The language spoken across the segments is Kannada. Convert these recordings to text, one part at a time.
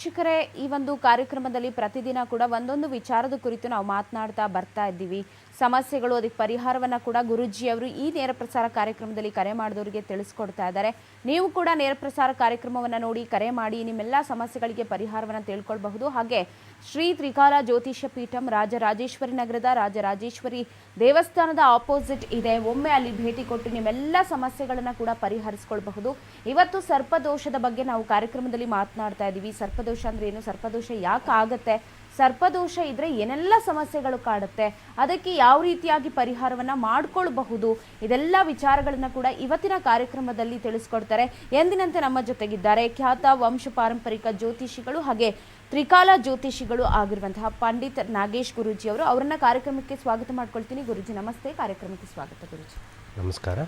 ಶಿಕ್ಷಕರೇ ಈ ಒಂದು ಕಾರ್ಯಕ್ರಮದಲ್ಲಿ ಪ್ರತಿದಿನ ಕೂಡ ಒಂದೊಂದು ವಿಚಾರದ ಕುರಿತು ನಾವು ಮಾತನಾಡ್ತಾ ಬರ್ತಾ ಇದ್ದೀವಿ. ಸಮಸ್ಯೆಗಳು, ಅದಕ್ಕೆ ಪರಿಹಾರವನ್ನು ಕೂಡ ಗುರುಜಿಯವರು ಈ ನೇರ ಪ್ರಸಾರ ಕಾರ್ಯಕ್ರಮದಲ್ಲಿ ಕರೆ ಮಾಡಿದವರಿಗೆ ತಿಳಿಸ್ಕೊಡ್ತಾ ಇದ್ದಾರೆ. ನೀವು ಕೂಡ ನೇರ ಪ್ರಸಾರ ಕಾರ್ಯಕ್ರಮವನ್ನು ನೋಡಿ ಕರೆ ಮಾಡಿ, ನಿಮ್ಮೆಲ್ಲ ಸಮಸ್ಯೆಗಳಿಗೆ ಪರಿಹಾರವನ್ನು ತಿಳ್ಕೊಳ್ಬಹುದು. ಹಾಗೆ ಶ್ರೀ ತ್ರಿಕಾಲ ಜ್ಯೋತಿಷ ಪೀಠಂ ರಾಜರಾಜೇಶ್ವರಿ ನಗರದ ರಾಜರಾಜೇಶ್ವರಿ ದೇವಸ್ಥಾನದ ಆಪೋಸಿಟ್ ಇದೆ. ಒಮ್ಮೆ ಅಲ್ಲಿ ಭೇಟಿ ಕೊಟ್ಟು ನಿಮ್ಮೆಲ್ಲ ಸಮಸ್ಯೆಗಳನ್ನು ಕೂಡ ಪರಿಹರಿಸ್ಕೊಳ್ಬಹುದು. ಇವತ್ತು ಸರ್ಪದೋಷದ ಬಗ್ಗೆ ನಾವು ಕಾರ್ಯಕ್ರಮದಲ್ಲಿ ಮಾತನಾಡ್ತಾ ಇದ್ದೀವಿ. ಸರ್ಪದೋಷ ಅಂದ್ರೆ ಏನು? ಸರ್ಪದೋಷ ಯಾಕೆ ಆಗುತ್ತೆ? ಸರ್ಪದೋಷ ಇದ್ರೆ ಏನೆಲ್ಲ ಸಮಸ್ಯೆಗಳು ಕಾಡುತ್ತೆ? ಅದಕ್ಕೆ ಯಾವ ರೀತಿಯಾಗಿ ಪರಿಹಾರವನ್ನ ಮಾಡ್ಕೊಳ್ಬಹುದು? ಇದೆಲ್ಲ ವಿಚಾರಗಳನ್ನ ಕೂಡ ಇವತ್ತಿನ ಕಾರ್ಯಕ್ರಮದಲ್ಲಿ ತಿಳಿಸ್ಕೊಡ್ತಾರೆ. ಎಂದಿನಂತೆ ನಮ್ಮ ಜೊತೆಗಿದ್ದಾರೆ. ಖ್ಯಾತ ವಂಶ ಪಾರಂಪರಿಕ ಜ್ಯೋತಿಷಿಗಳು ಹಾಗೆ ತ್ರಿಕಾಲ ಜ್ಯೋತಿಷಿಗಳು ಆಗಿರುವಂತಹ ಪಂಡಿತ್ ನಾಗೇಶ್ ಗುರುಜಿ ಅವರು ಅವರನ್ನ ಕಾರ್ಯಕ್ರಮಕ್ಕೆ ಸ್ವಾಗತ ಮಾಡ್ಕೊಳ್ತೀನಿ. ಗುರುಜಿ ನಮಸ್ತೆ. ಕಾರ್ಯಕ್ರಮಕ್ಕೆ ಸ್ವಾಗತ ಗುರುಜಿ. ನಮಸ್ಕಾರ.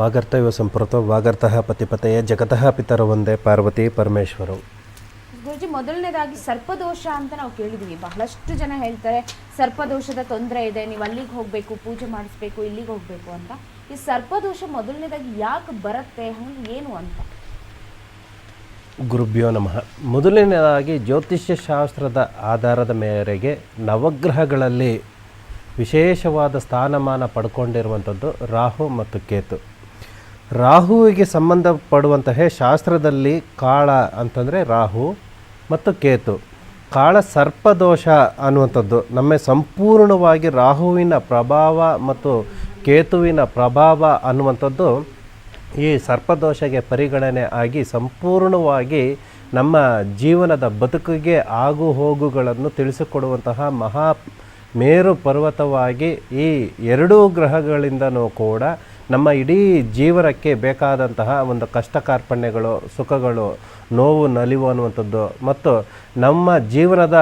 ವಾಗರ್ತವ ಸಂಪ್ರತ ವಾಗರ್ತಃ ಪತಿಪತೆಯ ಜಗತಃ ಪಿತರ ಒಂದೇ ಪಾರ್ವತಿ ಪರಮೇಶ್ವರು. ಗುರುಜಿ ಮೊದಲನೇದಾಗಿ ಸರ್ಪದೋಷ ಅಂತ ನಾವು ಕೇಳಿದೀವಿ. ಬಹಳಷ್ಟು ಜನ ಹೇಳ್ತಾರೆ ಸರ್ಪದೋಷದ ತೊಂದರೆ ಇದೆ ನೀವು ಅಲ್ಲಿಗೆ ಹೋಗಬೇಕು ಪೂಜೆ ಮಾಡಿಸ್ಬೇಕು ಇಲ್ಲಿಗೆ ಹೋಗಬೇಕು ಅಂತ. ಈ ಸರ್ಪದೋಷ ಮೊದಲನೇದಾಗಿ ಯಾಕೆ ಬರುತ್ತೆ ಹಂಗೆ ಏನು ಅಂತ? ಗುರುಭ್ಯೋ ನಮಃ. ಮೊದಲನೇದಾಗಿ ಜ್ಯೋತಿಷ್ಯ ಶಾಸ್ತ್ರದ ಆಧಾರದ ಮೇರೆಗೆ ನವಗ್ರಹಗಳಲ್ಲಿ ವಿಶೇಷವಾದ ಸ್ಥಾನಮಾನ ಪಡ್ಕೊಂಡಿರುವಂಥದ್ದು ರಾಹು ಮತ್ತು ಕೇತು. ರಾಹುವಿಗೆ ಸಂಬಂಧಪಡುವಂತಹ ಶಾಸ್ತ್ರದಲ್ಲಿ ಕಾಳ ಅಂತಂದರೆ ರಾಹು ಮತ್ತು ಕೇತು. ಕಾಳ ಸರ್ಪದೋಷ ಅನ್ನುವಂಥದ್ದು. ನಮ್ಮ ಸಂಪೂರ್ಣವಾಗಿ ರಾಹುವಿನ ಪ್ರಭಾವ ಮತ್ತು ಕೇತುವಿನ ಪ್ರಭಾವ ಅನ್ನುವಂಥದ್ದು ಈ ಸರ್ಪದೋಷಗೆ ಪರಿಗಣನೆ ಆಗಿ ಸಂಪೂರ್ಣವಾಗಿ ನಮ್ಮ ಜೀವನದ ಬದುಕಿಗೆ ಆಗು ಹೋಗುಗಳನ್ನು ತಿಳಿಸಿಕೊಡುವಂತಹ ಮಹಾ ಮೇರು ಪರ್ವತವಾಗಿ ಈ ಎರಡೂ ಗ್ರಹಗಳಿಂದನೂ ಕೂಡ ನಮ್ಮ ಇಡೀ ಜೀವನಕ್ಕೆ ಬೇಕಾದಂತಹ ಒಂದು ಕಷ್ಟ ಕಾರ್ಪಣ್ಯಗಳು ಸುಖಗಳು, ನೋವು, ನಲಿವು ಅನ್ನುವಂಥದ್ದು ಮತ್ತು ನಮ್ಮ ಜೀವನದ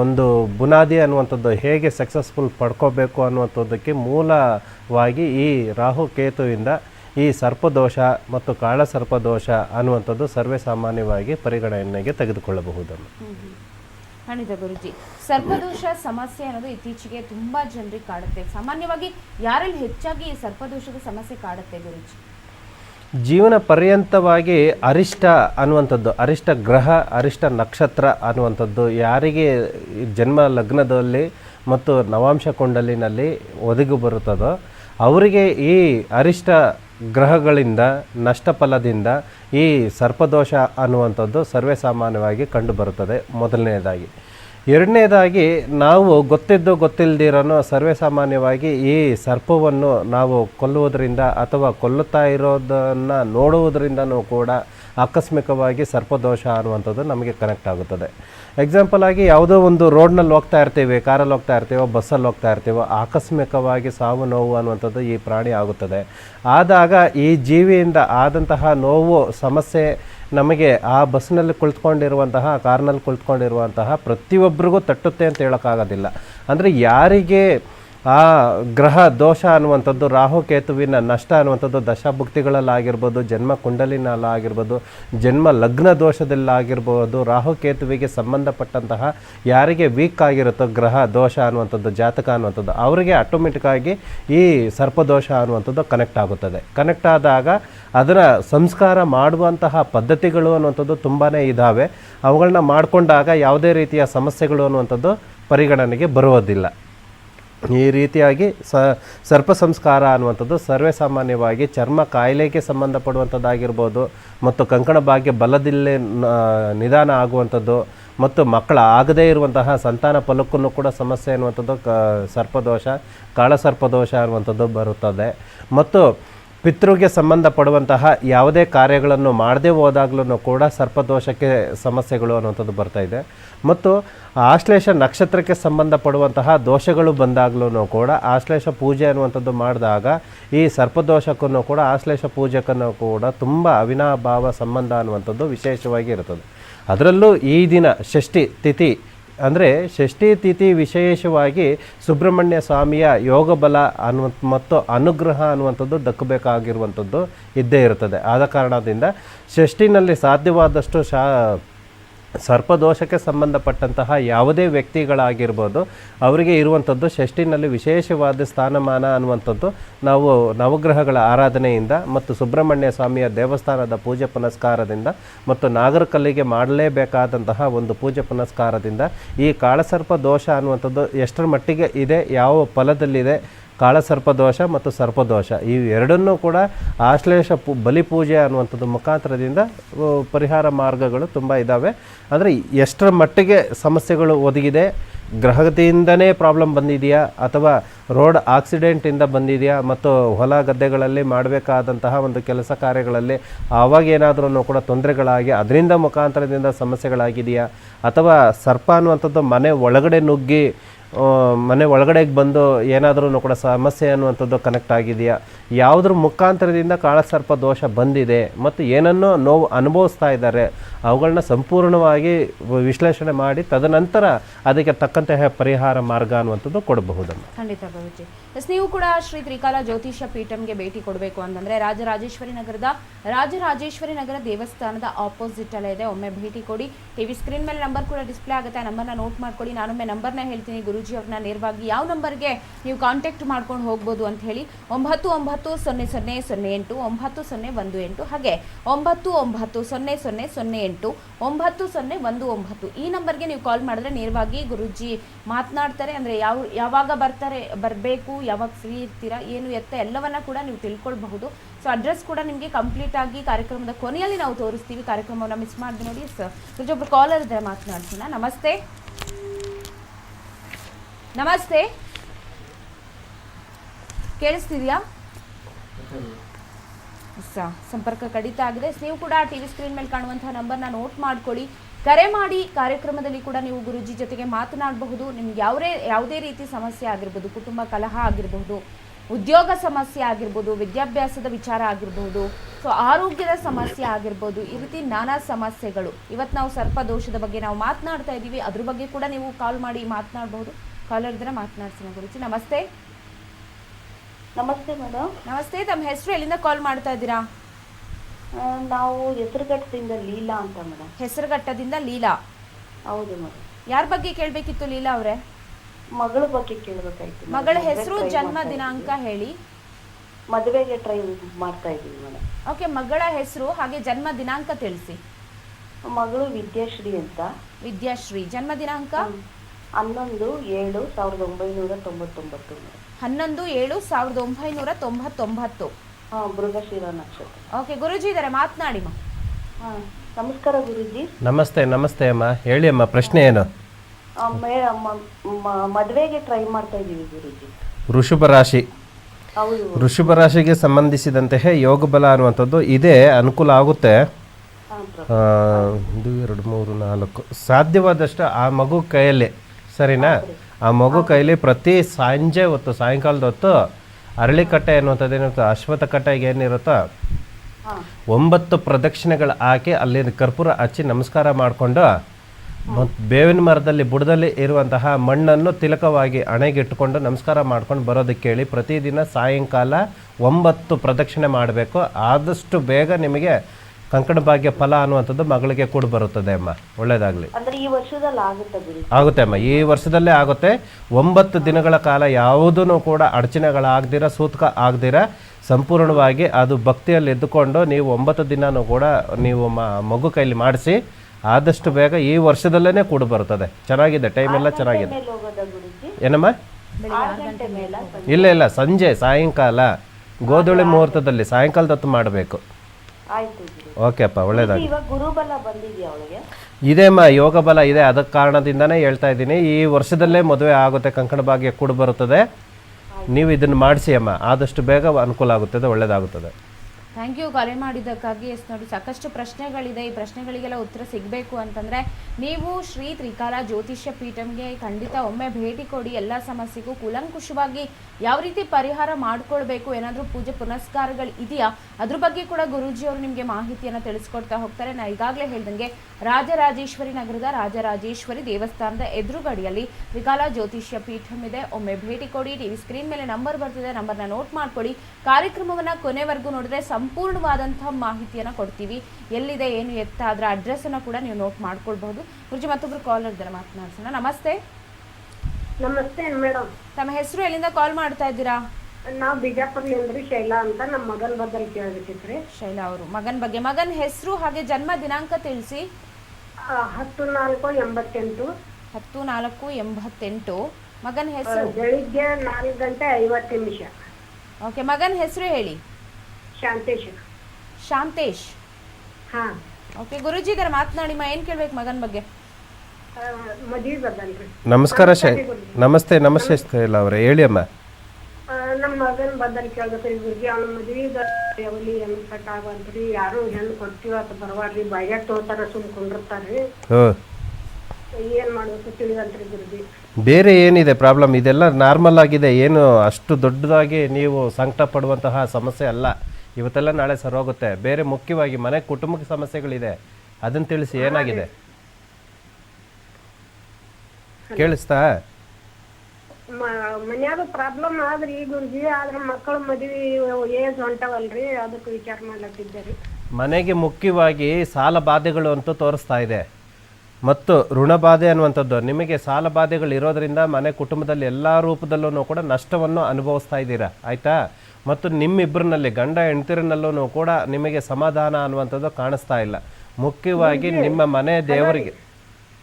ಒಂದು ಬುನಾದಿ ಅನ್ನುವಂಥದ್ದು ಹೇಗೆ ಸಕ್ಸಸ್ಫುಲ್ ಪಡ್ಕೋಬೇಕು ಅನ್ನುವಂಥದ್ದಕ್ಕೆ ಮೂಲವಾಗಿ ಈ ರಾಹು ಕೇತುವಿಂದ ಈ ಸರ್ಪದೋಷ ಮತ್ತು ಕಾಳ ಸರ್ಪದೋಷ ಅನ್ನುವಂಥದ್ದು ಸರ್ವೇ ಸಾಮಾನ್ಯವಾಗಿ ಪರಿಗಣನೆಗೆ ತೆಗೆದುಕೊಳ್ಳಬಹುದು. ಖಂಡಿತ ಗುರುಜಿ ಸರ್ಪದೋಷ ಸಮಸ್ಯೆ ಅನ್ನೋದು ಇತ್ತೀಚೆಗೆ ತುಂಬಾ ಜನರಿಗೆ ಕಾಡುತ್ತೆ. ಸಾಮಾನ್ಯವಾಗಿ ಯಾರಲ್ಲಿ ಹೆಚ್ಚಾಗಿ ಈ ಸರ್ಪದೋಷದ ಸಮಸ್ಯೆ ಕಾಡುತ್ತೆ ಗುರುಜಿ? ಜೀವನ ಪರ್ಯಂತವಾಗಿ ಅರಿಷ್ಟ ಅನ್ನುವಂಥದ್ದು ಅರಿಷ್ಟ ಗ್ರಹ ಅರಿಷ್ಟ ನಕ್ಷತ್ರ ಅನ್ನುವಂಥದ್ದು ಯಾರಿಗೆ ಜನ್ಮ ಲಗ್ನದಲ್ಲಿ ಮತ್ತು ನವಾಂಶ ಕುಂಡಲಿನಲ್ಲಿ ಒದಗಿ ಬರುತ್ತದೋ ಅವರಿಗೆ ಈ ಅರಿಷ್ಟ ಗ್ರಹಗಳಿಂದ, ನಷ್ಟಫಲದಿಂದ ಈ ಸರ್ಪದೋಷ ಅನ್ನುವಂಥದ್ದು ಸರ್ವೇ ಸಾಮಾನ್ಯವಾಗಿ ಕಂಡುಬರುತ್ತದೆ. ಮೊದಲನೇದಾಗಿ. ಎರಡನೇದಾಗಿ, ನಾವು ಗೊತ್ತಿದ್ದು ಗೊತ್ತಿಲ್ಲದಿರೋ ಸರ್ವೇ ಸಾಮಾನ್ಯವಾಗಿ ಈ ಸರ್ಪವನ್ನು ನಾವು ಕೊಲ್ಲುವುದರಿಂದ ಅಥವಾ ಕೊಲ್ಲುತ್ತಾ ಇರೋದನ್ನು ನೋಡುವುದರಿಂದನೂ ಕೂಡ ಆಕಸ್ಮಿಕವಾಗಿ ಸರ್ಪದೋಷ ಅನ್ನುವಂಥದ್ದು ನಮಗೆ ಕನೆಕ್ಟ್ ಆಗುತ್ತದೆ. ಎಕ್ಸಾಂಪಲ್ ಆಗಿ ಯಾವುದೋ ಒಂದು ರೋಡ್ನಲ್ಲಿ ಹೋಗ್ತಾ ಇರ್ತೀವಿ ಕಾರಲ್ಲಿ ಹೋಗ್ತಾ ಇರ್ತೀವೋ ಬಸ್ಸಲ್ಲಿ ಹೋಗ್ತಾ ಇರ್ತೀವೋ, ಆಕಸ್ಮಿಕವಾಗಿ ಸಾವು ನೋವು ಅನ್ನುವಂಥದ್ದು ಈ ಪ್ರಾಣಿ ಆಗುತ್ತದೆ. ಆದಾಗ ಈ ಜೀವಿಯಿಂದ ಆದಂತಹ ನೋವು, ಸಮಸ್ಯೆ ನಮಗೆ ಆ ಬಸ್ನಲ್ಲಿ ಕುಳಿತುಕೊಂಡಿರುವಂತಹ ಕಾರ್ನಲ್ಲಿ ಕುಳಿತುಕೊಂಡಿರುವಂತಹ ಪ್ರತಿಯೊಬ್ಬರಿಗೂ ತಟ್ಟುತ್ತೆ ಅಂತ ಹೇಳೋಕ್ಕಾಗೋದಿಲ್ಲ. ಅಂದರೆ ಯಾರಿಗೆ ಆ ಗ್ರಹ ದೋಷ ಅನ್ನುವಂಥದ್ದು ರಾಹು ಕೇತುವಿನ ನಷ್ಟ ಅನ್ನುವಂಥದ್ದು, ದಶಭುಕ್ತಿಗಳಲ್ಲಾಗಿರ್ಬೋದು, ಜನ್ಮ ಕುಂಡಲಿನಲ್ಲಾಗಿರ್ಬೋದು, ಜನ್ಮ ಲಗ್ನ ದೋಷದಲ್ಲಾಗಿರ್ಬೋದು ರಾಹು ಕೇತುವಿಗೆ ಸಂಬಂಧಪಟ್ಟಂತಹ ಯಾರಿಗೆ ವೀಕ್ ಆಗಿರುತ್ತೋ ಗ್ರಹ ದೋಷ ಅನ್ನುವಂಥದ್ದು, ಜಾತಕ ಅನ್ನುವಂಥದ್ದು, ಅವರಿಗೆ ಆಟೋಮೆಟಿಕ್ಕಾಗಿ ಈ ಸರ್ಪದೋಷ ಅನ್ನುವಂಥದ್ದು ಕನೆಕ್ಟ್ ಆಗುತ್ತದೆ. ಕನೆಕ್ಟ್ ಆದಾಗ ಅದರ ಸಂಸ್ಕಾರ ಮಾಡುವಂತಹ ಪದ್ಧತಿಗಳು ಅನ್ನುವಂಥದ್ದು ತುಂಬಾ ಇದ್ದಾವೆ ಅವುಗಳನ್ನ ಮಾಡಿಕೊಂಡಾಗ ಯಾವುದೇ ರೀತಿಯ ಸಮಸ್ಯೆಗಳು ಅನ್ನುವಂಥದ್ದು ಪರಿಗಣನೆಗೆ ಬರುವುದಿಲ್ಲ. ಈ ರೀತಿಯಾಗಿ ಸ, ಸರ್ಪ ಸಂಸ್ಕಾರ ಅನ್ನುವಂಥದ್ದು ಸರ್ವೇ ಸಾಮಾನ್ಯವಾಗಿ ಚರ್ಮ ಕಾಯಿಲೆಗೆ ಸಂಬಂಧಪಡುವಂಥದ್ದಾಗಿರ್ಬೋದು ಮತ್ತು ಕಂಕಣ ಭಾಗ್ಯ ಬಲದಿಲ್ಲೇ ನಿಧಾನ ಆಗುವಂಥದ್ದು ಮತ್ತು ಮಕ್ಕಳ ಆಗದೇ ಇರುವಂತಹ ಸಂತಾನ ಫಲಕ್ಕೂ ಕೂಡ ಸಮಸ್ಯೆ ಅನ್ನುವಂಥದ್ದು ಕ, ಸರ್ಪದೋಷ, ಕಾಳಸರ್ಪದೋಷ ಅನ್ನುವಂಥದ್ದು ಬರುತ್ತದೆ. ಮತ್ತು ಪಿತೃಗೆ ಸಂಬಂಧಪಡುವಂತಹ ಯಾವುದೇ ಕಾರ್ಯಗಳನ್ನು ಮಾಡದೇ ಹೋದಾಗ್ಲೂ ಕೂಡ ಸರ್ಪದೋಷಕ್ಕೆ ಸಮಸ್ಯೆಗಳು ಅನ್ನುವಂಥದ್ದು ಬರ್ತಾ ಇದೆ. ಮತ್ತು ಆಶ್ಲೇಷ ನಕ್ಷತ್ರಕ್ಕೆ ಸಂಬಂಧಪಡುವಂತಹ ದೋಷಗಳು ಬಂದಾಗ್ಲೂ ಕೂಡ ಆಶ್ಲೇಷ ಪೂಜೆ ಅನ್ನುವಂಥದ್ದು ಮಾಡಿದಾಗ ಈ ಸರ್ಪದೋಷಕ್ಕೂ ಕೂಡ ಆಶ್ಲೇಷ ಪೂಜೆಗೂ ಕೂಡ ತುಂಬ ಅವಿನಾಭಾವ ಸಂಬಂಧ ಅನ್ನುವಂಥದ್ದು ವಿಶೇಷವಾಗಿ ಇರುತ್ತದೆ. ಅದರಲ್ಲೂ ಈ ದಿನ ಷಷ್ಠಿ ತಿಥಿ ಅಂದರೆ ಷಷ್ಠಿ ತಿಥಿ ವಿಶೇಷವಾಗಿ ಸುಬ್ರಹ್ಮಣ್ಯ ಸ್ವಾಮಿಯ ಯೋಗ ಬಲ ಅನ್ನುವಂಥ ಮತ್ತು ಅನುಗ್ರಹ ಅನ್ನುವಂಥದ್ದು ದಕ್ಕಬೇಕಾಗಿರುವಂಥದ್ದು ಇದ್ದೇ ಇರುತ್ತದೆ ಆದ ಕಾರಣದಿಂದ ಷಷ್ಠಿನಲ್ಲಿ ಸಾಧ್ಯವಾದಷ್ಟು ಶಾ ಸರ್ಪದೋಷಕ್ಕೆ ಸಂಬಂಧಪಟ್ಟಂತಹ ಯಾವುದೇ ವ್ಯಕ್ತಿಗಳಾಗಿರ್ಬೋದು, ಅವರಿಗೆ ಇರುವಂಥದ್ದು ಷಷ್ಠಿನಲ್ಲಿ ವಿಶೇಷವಾದ ಸ್ಥಾನಮಾನ ಅನ್ನುವಂಥದ್ದು ನಾವು ನವಗ್ರಹಗಳ ಆರಾಧನೆಯಿಂದ ಮತ್ತು ಸುಬ್ರಹ್ಮಣ್ಯ ಸ್ವಾಮಿಯ ದೇವಸ್ಥಾನದ ಪೂಜೆ ಪುನಸ್ಕಾರದಿಂದ ಮತ್ತು ನಾಗರಕಲ್ಲಿಗೆ ಮಾಡಲೇಬೇಕಾದಂತಹ ಒಂದು ಪೂಜೆ ಪುನಸ್ಕಾರದಿಂದ ಈ ಕಾಳಸರ್ಪ ದೋಷ ಅನ್ನುವಂಥದ್ದು ಎಷ್ಟರ ಮಟ್ಟಿಗೆ ಇದೆ, ಯಾವ ಫಲದಲ್ಲಿದೆ ಕಾಳಸರ್ಪದೋಷ ಮತ್ತು ಸರ್ಪದೋಷ. ಈ ಎರಡನ್ನೂ ಕೂಡ ಆಶ್ಲೇಷ ಪು, ಬಲಿ ಪೂಜೆ ಅನ್ನುವಂಥದ್ದು ಮುಖಾಂತರದಿಂದ ಪರಿಹಾರ ಮಾರ್ಗಗಳು ತುಂಬ ಇದ್ದಾವೆ ಅಂದರೆ ಎಷ್ಟರ ಮಟ್ಟಿಗೆ ಸಮಸ್ಯೆಗಳು ಒದಗಿದೆ, ಗ್ರಹದಿಂದನೇ ಪ್ರಾಬ್ಲಮ್ ಬಂದಿದೆಯಾ, ಅಥವಾ ರೋಡ್ ಆಕ್ಸಿಡೆಂಟಿಂದ ಬಂದಿದೆಯಾ, ಮತ್ತು ಹೊಲ ಗದ್ದೆಗಳಲ್ಲಿ ಮಾಡಬೇಕಾದಂತಹ ಒಂದು ಕೆಲಸ ಕಾರ್ಯಗಳಲ್ಲಿ ಆವಾಗ ಏನಾದ್ರೂ ಕೂಡ ತೊಂದರೆಗಳಾಗಿ, ಅದರಿಂದ ಮುಖಾಂತರದಿಂದ ಸಮಸ್ಯೆಗಳಾಗಿದೆಯಾ, ಅಥವಾ ಸರ್ಪ ಅನ್ನುವಂಥದ್ದು ಮನೆ ಒಳಗಡೆ ನುಗ್ಗಿ ಮನೆ ಒಳಗಡೆಗೆ ಬಂದು ಏನಾದರೂ ಕೂಡ ಸಮಸ್ಯೆ ಅನ್ನುವಂಥದ್ದು ಕನೆಕ್ಟ್ ಆಗಿದೆಯಾ? ಯಾವುದ್ರ ಮುಖಾಂತರದಿಂದ ಕಾಳಸರ್ಪ ದೋಷ ಬಂದಿದೆ ಮತ್ತು ಏನನ್ನೋ ನೋವು ಅನುಭವಿಸ್ತಾ ಇದ್ದಾರೆ ಅವುಗಳನ್ನ ಸಂಪೂರ್ಣವಾಗಿ ವಿಶ್ಲೇಷಣೆ ಮಾಡಿ ತದನಂತರ ಅದಕ್ಕೆ ತಕ್ಕಂತಹ ಪರಿಹಾರ ಮಾರ್ಗ ಅನ್ನುವಂಥದ್ದು ಕೊಡಬಹುದಮ್ಮ. ಖಂಡಿತ ಎಸ್ ನೀವು ಕೂಡ ಶ್ರೀ ತ್ರಿಕಾಲ ಜ್ಯೋತಿಷ್ಯ ಪೀಠಂಗೆ ಭೇಟಿ ಕೊಡಬೇಕು ಅಂತಂದ್ರೆ ರಾಜರಾಜೇಶ್ವರಿ ನಗರದ ರಾಜರಾಜೇಶ್ವರಿ ನಗರ ದೇವಸ್ಥಾನದ ಆಪೋಸಿಟ್ ಅಲ್ಲೇ ಇದೆ. ಒಮ್ಮೆ ಭೇಟಿ ಕೊಡಿ. ಟಿವಿ ಸ್ಕ್ರೀನ್ ಮೇಲೆ ನಂಬರ್ ಕೂಡ ಡಿಸ್ಪ್ಲೇ ಆಗುತ್ತೆ. ಆ ನಂಬರ್ನ ನೋಟ್ ಮಾಡ್ಕೊಳ್ಳಿ. ನಾನೊಮ್ಮೆ ನಂಬರ್ನ ಹೇಳ್ತೀನಿ. ಗುರುಜಿ ಅವ್ರನ್ನ ನೇರವಾಗಿ ಯಾವ ನಂಬರ್ಗೆ ನೀವು ಕಾಂಟ್ಯಾಕ್ಟ್ ಮಾಡ್ಕೊಂಡು ಹೋಗ್ಬೋದು ಅಂತ ಹೇಳಿ ಒಂಬತ್ತು ಒಂಬತ್ತು ಸೊನ್ನೆ ಸೊನ್ನೆ ಸೊನ್ನೆ ಎಂಟು, ಒಂಬತ್ತು ಸೊನ್ನೆ ಒಂದು ಎಂಟು ಹಾಗೆ ಒಂಬತ್ತು ಒಂಬತ್ತು ಸೊನ್ನೆ ಸೊನ್ನೆ ಸೊನ್ನೆ ಎಂಟು, ಒಂಬತ್ತು ಸೊನ್ನೆ ಒಂದು ಒಂಬತ್ತು ಈ ನಂಬರ್ಗೆ ನೀವು ಕಾಲ್ ಮಾಡಿದ್ರೆ ನೇರವಾಗಿ ಗುರುಜಿ ಮಾತನಾಡ್ತಾರೆ. ಅಂದರೆ ಯಾವ, ಯಾವಾಗ ಬರ್ತಾರೆ, ಬರಬೇಕು ಯಾವಾಗ ಫ್ರೀ ಇರ್ತೀರಾ, ಏನು ಎತ್ತ ಎಲ್ಲವನ್ನ ಕೂಡ ನೀವು ತಿಳ್ಕೊಳ್ಬಹುದು. ಸೊ ಅಡ್ರೆಸ್ ಕೂಡ ನಿಮಗೆ ಕಂಪ್ಲೀಟ್ ಆಗಿ ಕಾರ್ಯಕ್ರಮದ ಕೊನೆಯಲ್ಲಿ ನಾವು ತೋರಿಸ್ತೀವಿ. ಕಾರ್ಯಕ್ರಮವನ್ನು ಮಿಸ್ ಮಾಡಿದೆ ನೋಡಿ ಸರ್ ಒಬ್ರು ಕಾಲರ್ ಇದ್ರೆ ಮಾತನಾಡ್ತೀನ ನಮಸ್ತೆ. ನಮಸ್ತೆ. ಕೇಳಿಸ್ತಿದ್ಯಾ? ಸಂಪರ್ಕ ಕಡಿತ ಆಗಿದೆ. ನೀವು ಕೂಡ ಟಿವಿ ಸ್ಕ್ರೀನ್ ಮೇಲೆ ಕಾಣುವಂತಹ ನಂಬರ್ನ ನೋಟ್ ಮಾಡ್ಕೊಳ್ಳಿ. ಕರೆ ಮಾಡಿ ಕಾರ್ಯಕ್ರಮದಲ್ಲಿ ಕೂಡ ನೀವು ಗುರುಜಿ ಜೊತೆಗೆ ಮಾತನಾಡಬಹುದು. ನಿಮ್ಗೆ ಯಾವುದೇ ಯಾವುದೇ ರೀತಿ ಸಮಸ್ಯೆ ಆಗಿರ್ಬೋದು ಕುಟುಂಬ ಕಲಹ ಆಗಿರಬಹುದು ಉದ್ಯೋಗ ಸಮಸ್ಯೆ ಆಗಿರ್ಬೋದು ವಿದ್ಯಾಭ್ಯಾಸದ ವಿಚಾರ ಆಗಿರ್ಬೋದು ಸೊ ಆರೋಗ್ಯದ ಸಮಸ್ಯೆ ಆಗಿರ್ಬೋದು ಈ ರೀತಿ ನಾನಾ ಸಮಸ್ಯೆಗಳು. ಇವತ್ತು ನಾವು ಸರ್ಪ ದೋಷದ ಬಗ್ಗೆ ನಾವು ಮಾತನಾಡ್ತಾ ಇದ್ದೀವಿ. ಅದ್ರ ಬಗ್ಗೆ ಕೂಡ ನೀವು ಕಾಲ್ ಮಾಡಿ ಮಾತನಾಡಬಹುದು ಕಾಲರ್ ಇದ್ರೆ ಮಾತನಾಡ್ತೀನಿ ಗುರುಜಿ. ನಮಸ್ತೆ. ನಮಸ್ತೆ ಮೇಡಮ್ ನಮಸ್ತೆ. ತಮ್ಮ ಹೆಸರು ಎಲ್ಲಿಂದ ಕಾಲ್ ಮಾಡ್ತಾ ಇದ್ದೀರಾ? ನಾವು ಹೆಸರುಘಟ್ಟದಿಂದ ಲೀಲಾ ಅಂತ ಮೇಡಮ್. ಹೆಸರುಘಟ್ಟದಿಂದ ಲೀಲಾ? ಹೌದು ಮೇಡಮ್. ಯಾರ ಬಗ್ಗೆ ಕೇಳಬೇಕಿತ್ತು ಲೀಲಾ ಅವರೇ? ಮಗಳ ಬಗ್ಗೆ ಕೇಳಬೇಕಾಯ್ತು ಮಗಳ ಹೆಸರು ಜನ್ಮ ದಿನಾಂಕ ಹೇಳಿ. ಮದುವೆಗೆ ಟ್ರೈ ಮಾಡ್ತಾ ಇದ್ದೀವಿ ಮೇಡಮ್. ಓಕೆ ಮಗಳ ಹೆಸರು ಹಾಗೆ ಜನ್ಮ ದಿನಾಂಕ ತಿಳಿಸಿ. ಮಗಳು ವಿದ್ಯಾಶ್ರೀ ಅಂತ. ವಿದ್ಯಾಶ್ರೀ ಜನ್ಮ ದಿನಾಂಕ. ಹನ್ನೊಂದು ಏಳು ಸಾವಿರದ ಒಂಬೈನೂರ ತೊಂಬತ್ತೊಂಬತ್ತು ಹನ್ನೊಂದು ಏಳು ಸಾವಿರದ ಒಂಬೈನೂರ ತೊಂಬತ್ತೊಂಬತ್ತು. ಮೃಗಶಿರ ನಕ್ಷತ್ರ. ಓಕೆ ಗುರುಜಿ ಇದ್ದಾರೆ ಮಾತನಾಡಿ ಮಾ ಹಾ ನಮಸ್ಕಾರ ಗುರುಜಿ. ನಮಸ್ತೆ ನಮಸ್ತೆ ಅಮ್ಮ. ಹೇಳಿ ಅಮ್ಮ ಪ್ರಶ್ನೆ ಏನು? ಮದುವೆಗೆ ಟ್ರೈ ಮಾಡ್ತಾ ಇದ್ದೀವಿ ಗುರುಜಿ. ವೃಷಭ ರಾಶಿ. ಹೌದು. ವೃಷಭ ರಾಶಿಗೆ ಸಂಬಂಧಿಸಿದಂತೆ ಯೋಗ ಬಲ ಅನ್ನುವಂಥದ್ದು ಇದೆ ಅನುಕೂಲ ಆಗುತ್ತೆ. ಒಂದು ಎರಡು ಮೂರು ನಾಲ್ಕು. ಸಾಧ್ಯವಾದಷ್ಟು ಆ ಮಗು ಕೈಯಲ್ಲಿ ಸರಿನಾ? ಆ ಮಗು ಕೈಲಿ ಪ್ರತಿ ಸಂಜೆ ಹೊತ್ತು ಸಾಯಂಕಾಲದ ಹೊತ್ತು ಅರಳಿಕಟ್ಟೆ ಅನ್ನುವಂಥದ್ದು ಏನಿರುತ್ತೆ ಅಶ್ವಥ ಕಟ್ಟೆಗೆ ಏನಿರುತ್ತೋ ಒಂಬತ್ತು ಪ್ರದಕ್ಷಿಣೆಗಳು ಹಾಕಿ ಅಲ್ಲಿ ಕರ್ಪೂರ ಹಚ್ಚಿ ನಮಸ್ಕಾರ ಮಾಡಿಕೊಂಡು ಮತ್ತು ಬೇವಿನ ಮರದಲ್ಲಿ ಬುಡದಲ್ಲಿ ಇರುವಂತಹ ಮಣ್ಣನ್ನು ತಿಲಕವಾಗಿ ಹಣೆಗಿಟ್ಟುಕೊಂಡು ನಮಸ್ಕಾರ ಮಾಡ್ಕೊಂಡು ಬರೋದಕ್ಕೆ ಹೇಳಿ ಪ್ರತಿದಿನ ಸಾಯಂಕಾಲ ಒಂಬತ್ತು ಪ್ರದಕ್ಷಿಣೆ ಮಾಡಬೇಕು. ಆದಷ್ಟು ಬೇಗ ನಿಮಗೆ ಕಂಕಣ ಭಾಗ್ಯ ಫಲ ಅನ್ನುವಂಥದ್ದು ಮಗಳಿಗೆ ಕೂಡ ಬರುತ್ತದೆ ಅಮ್ಮ. ವರ್ಷದಲ್ಲಿ ಆಗುತ್ತಾ ಅಮ್ಮ. ಈ ವರ್ಷದಲ್ಲೇ ಆಗುತ್ತೆ. ಒಂಬತ್ತು ದಿನಗಳ ಕಾಲ ಯಾವುದೂ ಕೂಡ ಅಡಚಣೆಗಳಾಗದಿರ ಸೂತಕ ಆಗದಿರ ಸಂಪೂರ್ಣವಾಗಿ ಅದು ಭಕ್ತಿಯಲ್ಲಿ ಎದ್ದುಕೊಂಡು ನೀವು ಒಂಬತ್ತು ದಿನನೂ ಕೂಡ ನೀವು ಮಗು ಕೈಲಿ ಮಾಡಿಸಿ ಆದಷ್ಟು ಬೇಗ ಈ ವರ್ಷದಲ್ಲೇ ಕೂಡ ಬರುತ್ತದೆ. ಚೆನ್ನಾಗಿದೆ. ಟೈಮ್ ಎಲ್ಲ ಚೆನ್ನಾಗಿದೆ. ಏನಮ್ಮ? ಇಲ್ಲ ಇಲ್ಲ. ಸಂಜೆ ಸಾಯಂಕಾಲ. ಗೋಧುಳಿ ಮುಹೂರ್ತದಲ್ಲಿ ಸಾಯಂಕಾಲದತ್ತು ಮಾಡಬೇಕು. ಆಯ್ತು ಓಕೆ ಅಪ್ಪ ಒಳ್ಳೇದಾಗಿ. ಇವಾಗ ಗುರುಬಲ ಬಂದಿದೆ ಅವಳಿಗೆ? ಇದೇಮ್ಮ ಯೋಗ ಬಲ ಇದೆ ಅದಕ್ಕೆ ಕಾರಣದಿಂದನೇ ಹೇಳ್ತಾ ಇದ್ದೀನಿ. ಈ ವರ್ಷದಲ್ಲೇ ಮದುವೆ ಆಗುತ್ತೆ ಕಂಕಣ ಭಾಗ್ಯ ಕೂಡ ಬರುತ್ತದೆ. ನೀವು ಇದನ್ನು ಮಾಡಿಸಿ ಅಮ್ಮ ಆದಷ್ಟು ಬೇಗ ಅನುಕೂಲ ಆಗುತ್ತದೆ ಒಳ್ಳೆಯದಾಗುತ್ತದೆ ಥ್ಯಾಂಕ್ ಯು ಕರೆ ಮಾಡಿದ್ದಕ್ಕಾಗಿ. ಎಸ್ ನೋಡಿ, ಸಾಕಷ್ಟು ಪ್ರಶ್ನೆಗಳಿದೆ. ಈ ಪ್ರಶ್ನೆಗಳಿಗೆಲ್ಲ ಉತ್ತರ ಸಿಗಬೇಕು ಅಂತಂದರೆ, ನೀವು ಶ್ರೀ ತ್ರಿಕಾಲ ಜ್ಯೋತಿಷ್ಯ ಪೀಠಂಗೆ ಖಂಡಿತ ಒಮ್ಮೆ ಭೇಟಿ ಕೊಡಿ. ಎಲ್ಲ ಸಮಸ್ಯೆಗೂ ಕುಲಂಕುಷವಾಗಿ ಯಾವ ರೀತಿ ಪರಿಹಾರ ಮಾಡಿಕೊಳ್ಬೇಕು ಏನಾದರೂ ಪೂಜೆ ಪುನಸ್ಕಾರಗಳು ಇದೆಯಾ? ಅದ್ರ ಬಗ್ಗೆ ಕೂಡ ಗುರೂಜಿಯವರು ನಿಮಗೆ ಮಾಹಿತಿಯನ್ನು ತಿಳಿಸ್ಕೊಡ್ತಾ ಹೋಗ್ತಾರೆ. ನಾನು ಈಗಾಗಲೇ ಹೇಳ್ದಂಗೆ, ರಾಜರಾಜೇಶ್ವರಿ ನಗರದ ರಾಜರಾಜೇಶ್ವರಿ ದೇವಸ್ಥಾನದ ಎದುರುಗಡಿಯಲ್ಲಿ ತ್ರಿಕಾಲ ಜ್ಯೋತಿಷ್ಯ ಪೀಠಂ ಇದೆ. ಒಮ್ಮೆ ಭೇಟಿ ಕೊಡಿ. ಟಿವಿ ಸ್ಕ್ರೀನ್ ಮೇಲೆ ನಂಬರ್ ಬರ್ತಿದೆ. ನಂಬರ್ನ ನೋಟ್ ಮಾಡ್ಕೊಳ್ಳಿ. ಕಾರ್ಯಕ್ರಮವನ್ನು ಕೊನೆವರೆಗೂ ನೋಡಿದ್ರೆ ಸಂಪೂರ್ಣವಾದಂತಹ ಮಾಹಿತಿಯನ್ನು ಕೊಡ್ತೀವಿ. ಎಲ್ಲಿದೆ ಏನು ಎತ್ತ ಅದರ ಅಡ್ರೆಸ್ಸನ್ನು ಕೂಡ ನೀವು ನೋಟ್ ಮಾಡ್ಕೊಳ್ಬಹುದು. ಗುರುಜಿ ಮತ್ತೊಬ್ರು ಕಾಲ್ ಇದ್ದಾರೆ ಮಾತನಾಡ್ಸೋಣ. ನಮಸ್ತೆ. ನಮಸ್ತೆ ಮೇಡಮ್. ತಮ್ಮ ಹೆಸರು ಎಲ್ಲಿಂದ ಕಾಲ್ ಮಾಡ್ತಾ ಇದ್ದೀರಾ? ನಾವು ಬಿಜಾಪುರ್ಲಿಂದ್ರಿ ಶೈಲಾ ಅಂತ ನಮ್ಮ ಮಗನ ಬಗ್ಗೆ ಕೇಳಬೇಕಿತ್ರಿ ಶೈಲಾ ಅವರು ಮಗನ ಬಗ್ಗೆ. ಮಗನ ಹೆಸರು ಹಾಗೆ ಜನ್ಮ ದಿನಾಂಕ ತಿಳಿಸಿ. ಹತ್ತು ನಾಲ್ಕು ಎಂಬತ್ತೆಂಟು. ಹತ್ತು ನಾಲ್ಕು ಎಂಬತ್ತೆಂಟು. ಮಗನ ಹೆಸರು? ಬೆಳಿಗ್ಗೆ ನಾಲ್ಕು ಗಂಟೆ ಐವತ್ತು ನಿಮಿಷ. ಓಕೆ ಮಗನ ಹೆಸರು ಹೇಳಿ. ಶಾಂತೇಶ್. ಶಾಂತೇಶ್? ಹಾ. ಓಕೆ ಗುರುಜಿ ಇದರ ಮಾತನಾಡಿ ಮಾ ಏನು ಕೇಳ್ಬೇಕು ಮಗನ ಬಗ್ಗೆ? ಮದ್ವಿ ನಮಸ್ಕಾರ ಶೈ ನಮಸ್ತೆ ನಮಸ್ತೆ ಇಲ್ಲ ಅವರೇ ಹೇಳಿ ಅಮ್ಮ. ನಮ್ಮ ಮಗನ ಬದಲ್ ಕೇಳ್ಬೇಕ್ರಿ ಗುರುಜಿ ಅವ್ನ ಮದ್ವಿಗ ಯಾವಲಿ ಹೆಣ್ಣು ಕಟ್ ಆಗಂತ್ರಿ ಯಾರು ಹೆಣ್ಣು ಕೊಡ್ತೀವ ಅಂತ ಬರವಾರ್ರಿ ಬಾಯ್ಯಾಗ ತೋತಾರ ಸುಮ್ ಕುಂಡಿರ್ತಾರ್ರಿ ಹ್ಞೂ. ಏನ್ ಮಾಡ್ಬೇಕು ತಿಳಿಯಲ್ರಿ ಗುರುಜಿ. ಬೇರೆ ಏನಿದೆ ಪ್ರಾಬ್ಲಮ್? ಇದೆಲ್ಲ ನಾರ್ಮಲ್ ಆಗಿದೆ ಏನು ಅಷ್ಟು ದೊಡ್ಡದಾಗಿ ನೀವು ಸಂಕಟ ಪಡುವಂತಹ ಸಮಸ್ಯೆ ಅಲ್ಲ. ಇವತ್ತೆಲ್ಲ ನಾಳೆ ಸರೋಗುತ್ತೆ ಬೇರೆ ಮುಖ್ಯವಾಗಿ ಮನೆ ಕುಟುಂಬಕ್ಕೆ ಸಮಸ್ಯೆಗಳಿದೆ. ಅದನ್ನ ತಿಳಿಸಿ ಏನಾಗಿದೆ? ಕೇಳಿಸ್ತಾ? ಮನ್ಯಾಗ ಪ್ರಾಬ್ಲಮ್ ಆದ್ರಿ ಗುರುಜಿ ಆದ್ರೆ ಮಕ್ಕಳು ಮದ್ವಿ ಏಜ್ ಹೊಂಟವಲ್ರಿ ಅದಕ್ಕೆ ವಿಚಾರ ಮಾಡ್ಲತ್ತಿದ್ದೆ ಮನೆಗೆ ಮುಖ್ಯವಾಗಿ ಸಾಲ ಬಾಧೆಗಳು ಅಂತೂ ತೋರಿಸ್ತಾ ಇದೆ. ಮತ್ತು ಋಣಬಾಧೆ ಅನ್ನುವಂಥದ್ದು ನಿಮಗೆ ಸಾಲ ಬಾಧೆಗಳು ಇರೋದ್ರಿಂದ ಮನೆ ಕುಟುಂಬದಲ್ಲಿ ಎಲ್ಲ ರೂಪದಲ್ಲೂ ಕೂಡ ನಷ್ಟವನ್ನು ಅನುಭವಿಸ್ತಾ ಇದ್ದೀರಾ? ಆಯಿತಾ? ಮತ್ತು ನಿಮ್ಮಿಬ್ಬರನಲ್ಲಿ ಗಂಡ ಹೆಂಡತಿರನಲ್ಲೂ ಕೂಡ ನಿಮಗೆ ಸಮಾಧಾನ ಅನ್ನುವಂಥದ್ದು ಕಾಣಿಸ್ತಾ ಇಲ್ಲ. ಮುಖ್ಯವಾಗಿ ನಿಮ್ಮ ಮನೆ ದೇವರಿಗೆ.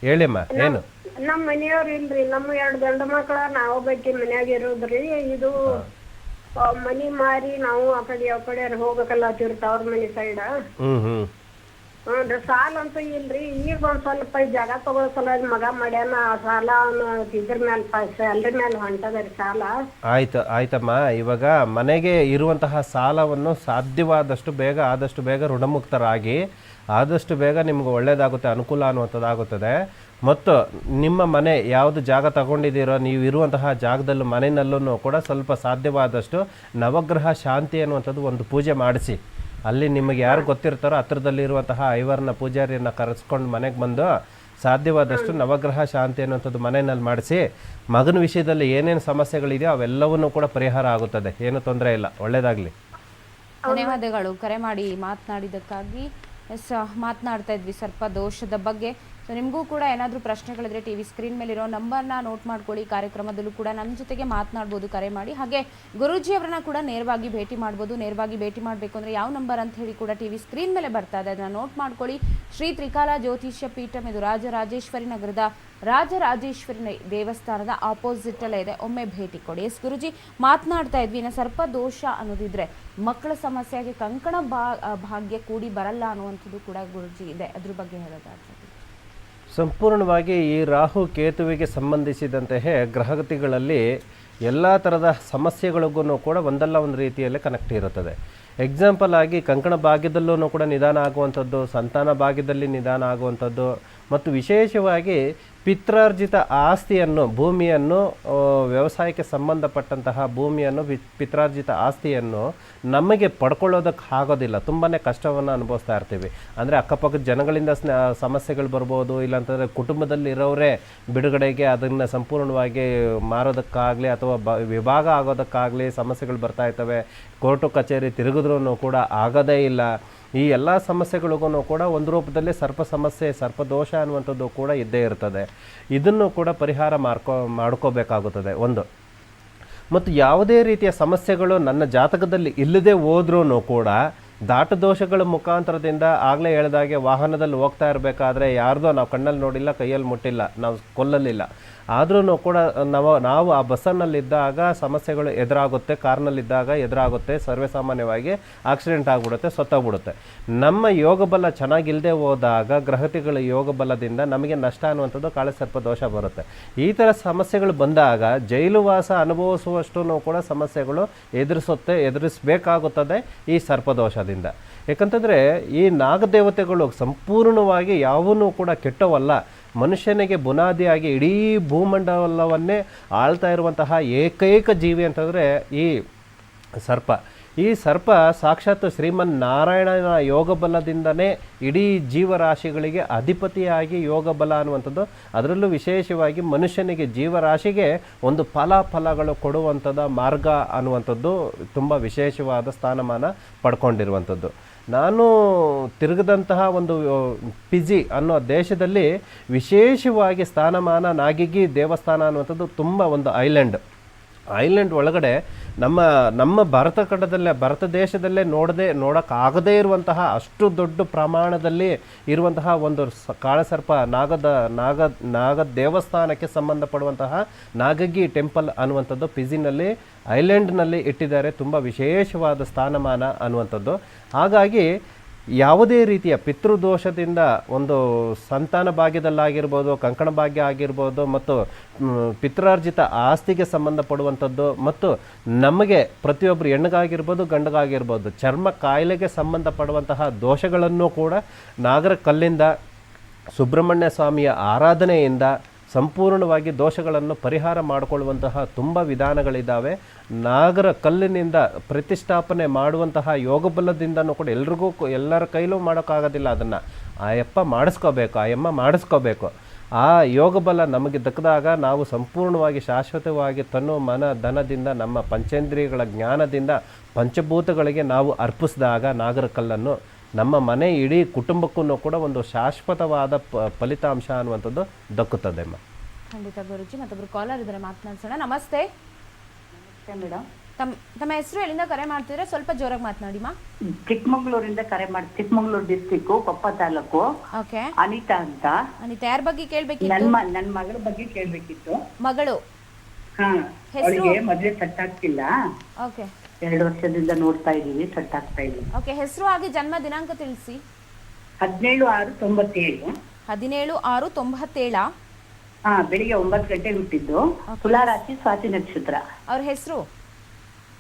ಹೇಳಿಮ್ಮ ಏನು? ನಮ್ ಮನೆಯವ್ರ ಇಲ್ರಿ ನಮ್ಮ ಎರಡ್ ಗಂಡ ಮಕ್ಕಳ ನಾವ್ ಬಗ್ಗೆ ಮನ್ಯಾಗ ಇರೋದ್ರಿ ಇದು ಮನಿ ಮಾರಿ ನಾವು ಆ ಕಡೆ ಯಾವ ಕಡೆ ಹೋಗಕಲ್ಲ ಅವ್ರ ಮನಿ ಸೈಡ್ ಹ್ಞೂ ಹ್ಞೂ ಸಾಲ ಅಂತೂ ಈಗ ಒಂದು ಸ್ವಲ್ಪ ಜಾಗ ತಗೊಳ್ ಸಲುವಾಗಿ ಮಗ ಮಾಡ್ಯಾನ, ಆ ಸಾಲ ಅವ್ನ ಇದ್ರ ಮ್ಯಾಲ ಸ್ಯಾಲ್ರಿ ಮ್ಯಾಲ ರೀ ಸಾಲ. ಆಯ್ತು, ಆಯ್ತಮ್ಮ. ಇವಾಗ ಮನೆಗೆ ಇರುವಂತಹ ಸಾಲವನ್ನು ಸಾಧ್ಯವಾದಷ್ಟು ಬೇಗ, ಆದಷ್ಟು ಬೇಗ ಋಣಮುಕ್ತರಾಗಿ, ಆದಷ್ಟು ಬೇಗ ನಿಮ್ಗೆ ಒಳ್ಳೇದಾಗುತ್ತೆ, ಅನುಕೂಲ ಅನ್ನುವಂಥದ್ದಾಗುತ್ತದೆ. ಮತ್ತು ನಿಮ್ಮ ಮನೆ ಯಾವುದು ಜಾಗ ತಗೊಂಡಿದ್ದೀರೋ, ನೀವು ಇರುವಂತಹ ಜಾಗದಲ್ಲೂ ಮನೆಯಲ್ಲೂ ಕೂಡ ಸ್ವಲ್ಪ ಸಾಧ್ಯವಾದಷ್ಟು ನವಗ್ರಹ ಶಾಂತಿ ಅನ್ನುವಂಥದ್ದು ಒಂದು ಪೂಜೆ ಮಾಡಿಸಿ. ಅಲ್ಲಿ ನಿಮಗೆ ಯಾರು ಗೊತ್ತಿರ್ತಾರೋ ಹತ್ರದಲ್ಲಿರುವಂತಹ ಐವರ್ನ ಪೂಜಾರಿಯನ್ನ ಕರೆಸ್ಕೊಂಡು ಮನೆಗೆ ಬಂದು ಸಾಧ್ಯವಾದಷ್ಟು ನವಗ್ರಹ ಶಾಂತಿ ಅನ್ನುವಂಥದ್ದು ಮನೆಯಲ್ಲಿ ಮಾಡಿಸಿ, ಮಗನ ವಿಷಯದಲ್ಲಿ ಏನೇನು ಸಮಸ್ಯೆಗಳಿದೆಯೋ ಅವೆಲ್ಲವನ್ನೂ ಕೂಡ ಪರಿಹಾರ ಆಗುತ್ತದೆ. ಏನು ತೊಂದರೆ ಇಲ್ಲ. ಒಳ್ಳೆಯದಾಗಲಿ ಧನ್ಯವಾದಗಳು. ಕರೆ ಮಾಡಿ ಮಾತನಾಡಿದ್ದಕ್ಕಾಗಿ. ಎಸ್ ಮಾತನಾಡ್ತಾ ಇದ್ವಿ. ಸರ್ಪ ದೋಷದ ಬಗ್ಗೆ. ಸೊ ನಿಮಗೂ ಕೂಡ ಏನಾದರೂ ಪ್ರಶ್ನೆಗಳಿದ್ರೆ ಟಿ ವಿ ಸ್ಕ್ರೀನ್ ಮೇಲಿರೋ ನಂಬರ್ನ ನೋಟ್ ಮಾಡ್ಕೊಳ್ಳಿ. ಕಾರ್ಯಕ್ರಮದಲ್ಲೂ ಕೂಡ ನಮ್ಮ ಜೊತೆಗೆ ಮಾತನಾಡ್ಬೋದು, ಕರೆ ಮಾಡಿ. ಹಾಗೆ ಗುರೂಜಿ ಅವರನ್ನ ಕೂಡ ನೇರವಾಗಿ ಭೇಟಿ ಮಾಡ್ಬೋದು. ನೇರವಾಗಿ ಭೇಟಿ ಮಾಡಬೇಕು ಅಂದರೆ ಯಾವ ನಂಬರ್ ಅಂತ ಹೇಳಿ ಕೂಡ ಟಿ ವಿ ಸ್ಕ್ರೀನ್ ಮೇಲೆ ಬರ್ತಾ ಇದೆ. ಅದನ್ನು ನೋಟ್ ಮಾಡ್ಕೊಳ್ಳಿ. ಶ್ರೀ ತ್ರಿಕಾಲ ಜ್ಯೋತಿಷ್ಯ ಪೀಠಂ ಇದು ರಾಜರಾಜೇಶ್ವರಿ ನಗರದ ರಾಜರಾಜೇಶ್ವರಿ ದೇವಸ್ಥಾನದ ಆಪೋಸಿಟ್ ಅಲ್ಲೇ ಇದೆ. ಒಮ್ಮೆ ಭೇಟಿ ಕೊಡಿ. ಎಸ್ ಗುರುಜಿ, ಮಾತನಾಡ್ತಾ ಇದ್ವಿ. ಇನ್ನು ಸರ್ಪ ದೋಷ ಅನ್ನೋದಿದ್ರೆ ಮಕ್ಕಳ ಸಮಸ್ಯೆಗೆ ಕಂಕಣ ಭಾಗ್ಯ ಕೂಡಿ ಬರಲ್ಲ ಅನ್ನುವಂಥದ್ದು ಕೂಡ ಗುರುಜಿ ಇದೆ. ಅದ್ರ ಬಗ್ಗೆ ಹೇಳೋದಾದ್ರೆ. ಸಂಪೂರ್ಣವಾಗಿ ಈ ರಾಹು ಕೇತುವಿಗೆ ಸಂಬಂಧಿಸಿದಂತೆಯೇ ಗ್ರಹಗತಿಗಳಲ್ಲಿ ಎಲ್ಲ ಥರದ ಸಮಸ್ಯೆಗಳಿಗೂ ಕೂಡ ಒಂದಲ್ಲ ಒಂದು ರೀತಿಯಲ್ಲಿ ಕನೆಕ್ಟ್ ಇರುತ್ತದೆ. ಎಕ್ಸಾಂಪಲ್ ಆಗಿ ಕಂಕಣ ಭಾಗ್ಯದಲ್ಲೂ ಕೂಡ ನಿಧಾನ ಆಗುವಂಥದ್ದು, ಸಂತಾನ ಭಾಗ್ಯದಲ್ಲಿ ನಿಧಾನ ಆಗುವಂಥದ್ದು, ಮತ್ತು ವಿಶೇಷವಾಗಿ ಪಿತ್ರಾರ್ಜಿತ ಆಸ್ತಿಯನ್ನು, ಭೂಮಿಯನ್ನು ವ್ಯವಸಾಯಕ್ಕೆ ಸಂಬಂಧಪಟ್ಟಂತಹ ಭೂಮಿಯನ್ನು ಪಿತ್ರಾರ್ಜಿತ ಆಸ್ತಿಯನ್ನು ನಮಗೆ ಪಡ್ಕೊಳ್ಳೋದಕ್ಕೆ ಆಗೋದಿಲ್ಲ. ತುಂಬಾ ಕಷ್ಟವನ್ನು ಅನುಭವಿಸ್ತಾ ಇರ್ತೀವಿ. ಅಂದರೆ ಅಕ್ಕಪಕ್ಕದ ಜನಗಳಿಂದ ಸಮಸ್ಯೆಗಳು ಬರ್ಬೋದು, ಇಲ್ಲಾಂತಂದರೆ ಕುಟುಂಬದಲ್ಲಿರೋರೇ ಬಿಡುಗಡೆಗೆ ಅದನ್ನು ಸಂಪೂರ್ಣವಾಗಿ ಮಾರೋದಕ್ಕಾಗಲಿ ಅಥವಾ ಬ, ವಿಭಾಗ ಆಗೋದಕ್ಕಾಗಲಿ ಸಮಸ್ಯೆಗಳು ಬರ್ತಾ ಇರ್ತವೆ. ಕೋರ್ಟು ಕಚೇರಿ ತಿರುಗಿದ್ರೂ ಕೂಡ ಆಗೋದೇ ಇಲ್ಲ. ಈ ಎಲ್ಲ ಸಮಸ್ಯೆಗಳಿಗೂ ಕೂಡ ಒಂದು ರೂಪದಲ್ಲಿ ಸರ್ಪ ಸಮಸ್ಯೆ ಸರ್ಪದೋಷ ಅನ್ನುವಂಥದ್ದು ಕೂಡ ಇದ್ದೇ ಇರ್ತದೆ. ಇದನ್ನು ಕೂಡ ಪರಿಹಾರ ಮಾಡ್ಕೋ ಮಾಡ್ಕೋಬೇಕಾಗುತ್ತದೆ. ಒಂದು. ಮತ್ತು ಯಾವುದೇ ರೀತಿಯ ಸಮಸ್ಯೆಗಳು ನನ್ನ ಜಾತಕದಲ್ಲಿ ಇಲ್ಲದೆ ಹೋದ್ರೂ ಕೂಡ ದಾಟ ದೋಷಗಳ ಮುಖಾಂತರದಿಂದ ಆಗಲೇ ಹೇಳ್ದಾಗೆ ವಾಹನದಲ್ಲಿ ಹೋಗ್ತಾ ಇರಬೇಕಾದ್ರೆ ಯಾರ್ದೋ ನಾವು ಕಣ್ಣಲ್ಲಿ ನೋಡಿಲ್ಲ, ಕೈಯಲ್ಲಿ ಮುಟ್ಟಿಲ್ಲ, ನಾವು ಕೊಲ್ಲಲಿಲ್ಲ. ಆದ್ರೂ ಕೂಡ ನಾವು ನಾವು ಆ ಬಸ್ಸನ್ನಲ್ಲಿದ್ದಾಗ ಸಮಸ್ಯೆಗಳು ಎದುರಾಗುತ್ತೆ, ಕಾರ್ನಲ್ಲಿದ್ದಾಗ ಎದುರಾಗುತ್ತೆ, ಸರ್ವೇ ಸಾಮಾನ್ಯವಾಗಿ ಆಕ್ಸಿಡೆಂಟ್ ಆಗಿಬಿಡುತ್ತೆ, ಸತ್ತೋಗ್ಬಿಡುತ್ತೆ. ನಮ್ಮ ಯೋಗ ಬಲ ಚೆನ್ನಾಗಿಲ್ಲದೆ ಹೋದಾಗ, ಗ್ರಹತಿಗಳ ಯೋಗ ಬಲದಿಂದ ನಮಗೆ ನಷ್ಟ ಅನ್ನುವಂಥದ್ದು ಕಾಳಸರ್ಪ ದೋಷ ಬರುತ್ತೆ. ಈ ಥರ ಸಮಸ್ಯೆಗಳು ಬಂದಾಗ ಜೈಲುವಾಸ ಅನುಭವಿಸುವಷ್ಟು ಕೂಡ ಸಮಸ್ಯೆಗಳು ಎದುರಿಸುತ್ತೆ, ಎದುರಿಸಬೇಕಾಗುತ್ತದೆ ಈ ಸರ್ಪದೋಷದಿಂದ ಯಾಕಂತಂದರೆ ಈ ನಾಗದೇವತೆಗಳು ಸಂಪೂರ್ಣವಾಗಿ ಯಾವೂ ಕೂಡ ಕೆಟ್ಟವಲ್ಲ. ಮನುಷ್ಯನಿಗೆ ಬುನಾದಿಯಾಗಿ ಇಡೀ ಭೂಮಂಡಲವನ್ನೇ ಆಳ್ತಾ ಇರುವಂತಹ ಏಕೈಕ ಜೀವಿ ಅಂತಂದರೆ ಈ ಸರ್ಪ. ಈ ಸರ್ಪ ಸಾಕ್ಷಾತ್ ಶ್ರೀಮನ್ ನಾರಾಯಣನ ಯೋಗ ಬಲದಿಂದನೇ ಇಡೀ ಜೀವರಾಶಿಗಳಿಗೆ ಅಧಿಪತಿಯಾಗಿ ಯೋಗ ಬಲ ಅನ್ನುವಂಥದ್ದು. ಅದರಲ್ಲೂ ವಿಶೇಷವಾಗಿ ಮನುಷ್ಯನಿಗೆ ಜೀವರಾಶಿಗೆ ಒಂದು ಫಲಾಫಲಗಳು ಕೊಡುವಂಥದ್ದು ಮಾರ್ಗ ಅನ್ನುವಂಥದ್ದು ತುಂಬ ವಿಶೇಷವಾದ ಸ್ಥಾನಮಾನ ಪಡ್ಕೊಂಡಿರುವಂಥದ್ದು. ನಾನು ತಿರುಗದಂತಹ ಒಂದು ಪಿಜಿ ಅನ್ನೋ ದೇಶದಲ್ಲಿ ವಿಶೇಷವಾಗಿ ಸ್ಥಾನಮಾನ ನಾಗಿಗಿ ದೇವಸ್ಥಾನ ಅನ್ನುವಂಥದ್ದು ತುಂಬ ಒಂದು ಐಲ್ಯಾಂಡ್. ಐಲ್ಯಾಂಡ್ ಒಳಗಡೆ ನಮ್ಮ ನಮ್ಮ ಭಾರತ ಖಂಡದಲ್ಲೇ, ಭಾರತ ದೇಶದಲ್ಲೇ ನೋಡದೆ, ನೋಡೋಕ್ಕಾಗದೇ ಇರುವಂತಹ ಅಷ್ಟು ದೊಡ್ಡ ಪ್ರಮಾಣದಲ್ಲಿ ಇರುವಂತಹ ಒಂದು ಕಾಳಸರ್ಪ ನಾಗದ, ನಾಗ ನಾಗ ದೇವಸ್ಥಾನಕ್ಕೆ ಸಂಬಂಧಪಡುವಂತಹ ನಾಗಗಿ ಟೆಂಪಲ್ ಅನ್ನುವಂಥದ್ದು ಪಿಜಿನಲ್ಲಿ, ಐಲ್ಯಾಂಡ್ನಲ್ಲಿ ಇಟ್ಟಿದ್ದಾರೆ. ತುಂಬ ವಿಶೇಷವಾದ ಸ್ಥಾನಮಾನ ಅನ್ನುವಂಥದ್ದು. ಹಾಗಾಗಿ ಯಾವುದೇ ರೀತಿಯ ಪಿತೃದೋಷದಿಂದ ಒಂದು ಸಂತಾನ ಭಾಗ್ಯದಲ್ಲಾಗಿರ್ಬೋದು, ಕಂಕಣ ಭಾಗ್ಯ ಆಗಿರ್ಬೋದು ಮತ್ತು ಪಿತೃಾರ್ಜಿತ ಆಸ್ತಿಗೆ ಸಂಬಂಧಪಡುವಂಥದ್ದು ಮತ್ತು ನಮಗೆ ಪ್ರತಿಯೊಬ್ಬರು ಹೆಣ್ಣಿಗಾಗಿರ್ಬೋದು, ಗಂಡಗಾಗಿರ್ಬೋದು, ಚರ್ಮ ಕಾಯಿಲೆಗೆ ಸಂಬಂಧಪಡುವಂತಹ ದೋಷಗಳನ್ನು ಕೂಡ ನಾಗರ ಕಲ್ಲಿಂದ ಸುಬ್ರಹ್ಮಣ್ಯ ಸ್ವಾಮಿಯ ಆರಾಧನೆಯಿಂದ ಸಂಪೂರ್ಣವಾಗಿ ದೋಷಗಳನ್ನು ಪರಿಹಾರ ಮಾಡಿಕೊಳ್ಳುವಂತಹ ತುಂಬ ವಿಧಾನಗಳಿದ್ದಾವೆ ನಾಗರ ಕಲ್ಲಿನಿಂದ ಪ್ರತಿಷ್ಠಾಪನೆ ಮಾಡುವಂತಹ ಯೋಗಬಲದಿಂದನೂ ಕೂಡ ಎಲ್ರಿಗೂ ಎಲ್ಲರ ಕೈಲೂ ಮಾಡೋಕ್ಕಾಗೋದಿಲ್ಲ ಅದನ್ನು. ಆ ಯಪ್ಪ ಮಾಡಿಸ್ಕೋಬೇಕು ಆ ಮಾಡಿಸ್ಕೋಬೇಕು. ಆ ಯೋಗಬಲ ನಮಗೆ ದಕ್ಕದಾಗ ನಾವು ಸಂಪೂರ್ಣವಾಗಿ ಶಾಶ್ವತವಾಗಿ ತನ್ನು ಮನ ಧನದಿಂದ ನಮ್ಮ ಪಂಚೇಂದ್ರಿಯಗಳ ಜ್ಞಾನದಿಂದ ಪಂಚಭೂತಗಳಿಗೆ ನಾವು ಅರ್ಪಿಸಿದಾಗ ನಾಗರ ಕಲ್ಲನ್ನು ನಮ್ಮ ಮನೆ ಇಡೀ ಕುಟುಂಬಕ್ಕೂ ಕೂಡ ಒಂದು ಶಾಶ್ವತವಾದ ಪ ಫಲಿತಾಂಶ ಅನ್ನುವಂಥದ್ದು ದಕ್ಕುತ್ತದೆ ಅಮ್ಮ ಖಂಡಿತ ಗುರುಜಿ ಮತ್ತೊಬ್ರು ಕಾಲರ್ ಇದ್ದಾರೆ ಮಾತನಾಡ್ಸೋಣ. ನಮಸ್ತೆ. ಮೇಡಮ್. ತಮ್ಮ ತಮ್ಮ ಹೆಸರು ಎಲ್ಲಿಂದ ಕರೆ ಮಾಡ್ತಿದ್ರೆ ಸ್ವಲ್ಪ ಜೋರಾಗಿ ಮಾತನಾಡಿ ಮಾ ಚಿಕ್ಕಮಂಗ್ಳೂರಿಂದ ಕರೆ ಮಾಡಿ ಚಿಕ್ಕಮಗಳೂರು ಡಿಸ್ಟಿಕ್ ಕೊಪ್ಪ ತಾಲೂಕು. ಓಕೆ. ಅನಿತಾ ಅಂತ. ಅನಿತಾ ಯಾರ ಬಗ್ಗೆ ಕೇಳ್ಬೇಕಿತ್ತು? ನನ್ನ ನನ್ನ ಮಗಳ ಬಗ್ಗೆ ಕೇಳ್ಬೇಕಿತ್ತು. ಮಗಳು. ಹಾ ಹೆಸರು? ಮದುವೆ ಮದ್ವೆ ಸೆಟ್ ಆಗ್ತಿಲ್ಲ. ಓಕೆ. ಎರಡು ವರ್ಷದಿಂದ ನೋಡ್ತಾ ಇದ್ದೀವಿ ಸೆಟ್ ಆಗ್ತಾ ಇದೀವಿ ಓಕೆ ಹೆಸರು ಹಾಗೆ ಜನ್ಮ ದಿನಾಂಕ ತಿಳಿಸಿ. ಹದಿನೇಳು ಆರು ತೊಂಬತ್ತೇಳು. ಹದಿನೇಳು ಆರು ತೊಂಬತ್ತೇಳ. ಹಾ ಬೆಳಿಗ್ಗೆ ಒಂಬತ್ತು ಗಂಟೆಗೆ ಹುಟ್ಟಿದ್ದು. ತುಲಾರಾಶಿ ಸ್ವಾತಿ ನಕ್ಷತ್ರ. ಅವ್ರ ಹೆಸರು?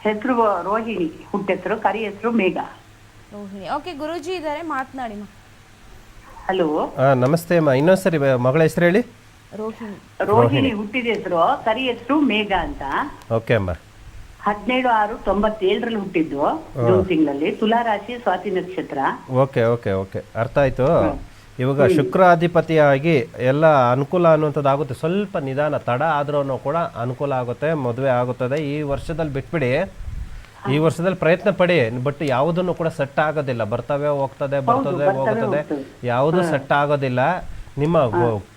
ಹೆಸರು ರೋಹಿಣಿ ಹುಟ್ಟೆಸರು ಕರಿ ಹೆಸರು ಮೇಘ. ರೋಹಿಣಿ. ಓಕೆ ಗುರೂಜಿ ಇದ್ದಾರೆ ಮಾತನಾಡಿ ಮಾ ಹಲೋ? ಆ, ನಮಸ್ತೆ ಅಮ್ಮ ಇನ್ನೊಂದ್ಸರಿ ಬ- ಮಗಳ ಹೆಸರು ಹೇಳಿ. ರೋಹಿಣಿ. ರೋಹಿಣಿ ಹುಟ್ಟಿದ ಹೆಸರು ಕರಿ ಹೆಸರು ಮೇಘ ಅಂತ. ಓಕೆ ಅಮ್ಮ. ಹದಿನೇಳು ಆರು ತೊಂಬತ್ತೇಳರಲ್ಲಿ ಹುಟ್ಟಿದ್ದು ಜೂನ್ ತಿಂಗಳಲ್ಲಿ. ತುಲಾರಾಶಿ ಸ್ವಾತಿ ನಕ್ಷತ್ರ. Okay okay okay. ಅರ್ಥ ಆಯ್ತು? ಇವಾಗ ಶುಕ್ರಾಧಿಪತಿಯಾಗಿ ಎಲ್ಲ ಅನುಕೂಲ ಅನ್ನುವಂಥದ್ದು ಆಗುತ್ತೆ. ಸ್ವಲ್ಪ ನಿಧಾನ ತಡ ಆದ್ರೂ ಕೂಡ ಅನುಕೂಲ ಆಗುತ್ತೆ ಮದುವೆ ಆಗುತ್ತದೆ. ಈ ವರ್ಷದಲ್ಲಿ ಬಿಟ್ಬಿಡಿ. ಈ ವರ್ಷದಲ್ಲಿ ಪ್ರಯತ್ನ ಪಡಿ. ಬಟ್ ಯಾವುದನ್ನು ಕೂಡ ಸೆಟ್ ಆಗೋದಿಲ್ಲ. ಬರ್ತವೆ ಹೋಗ್ತದೆ ಬರ್ತದೆ ಹೋಗ್ತದೆ. ಯಾವುದು ಸೆಟ್ ಆಗೋದಿಲ್ಲ. ನಿಮ್ಮ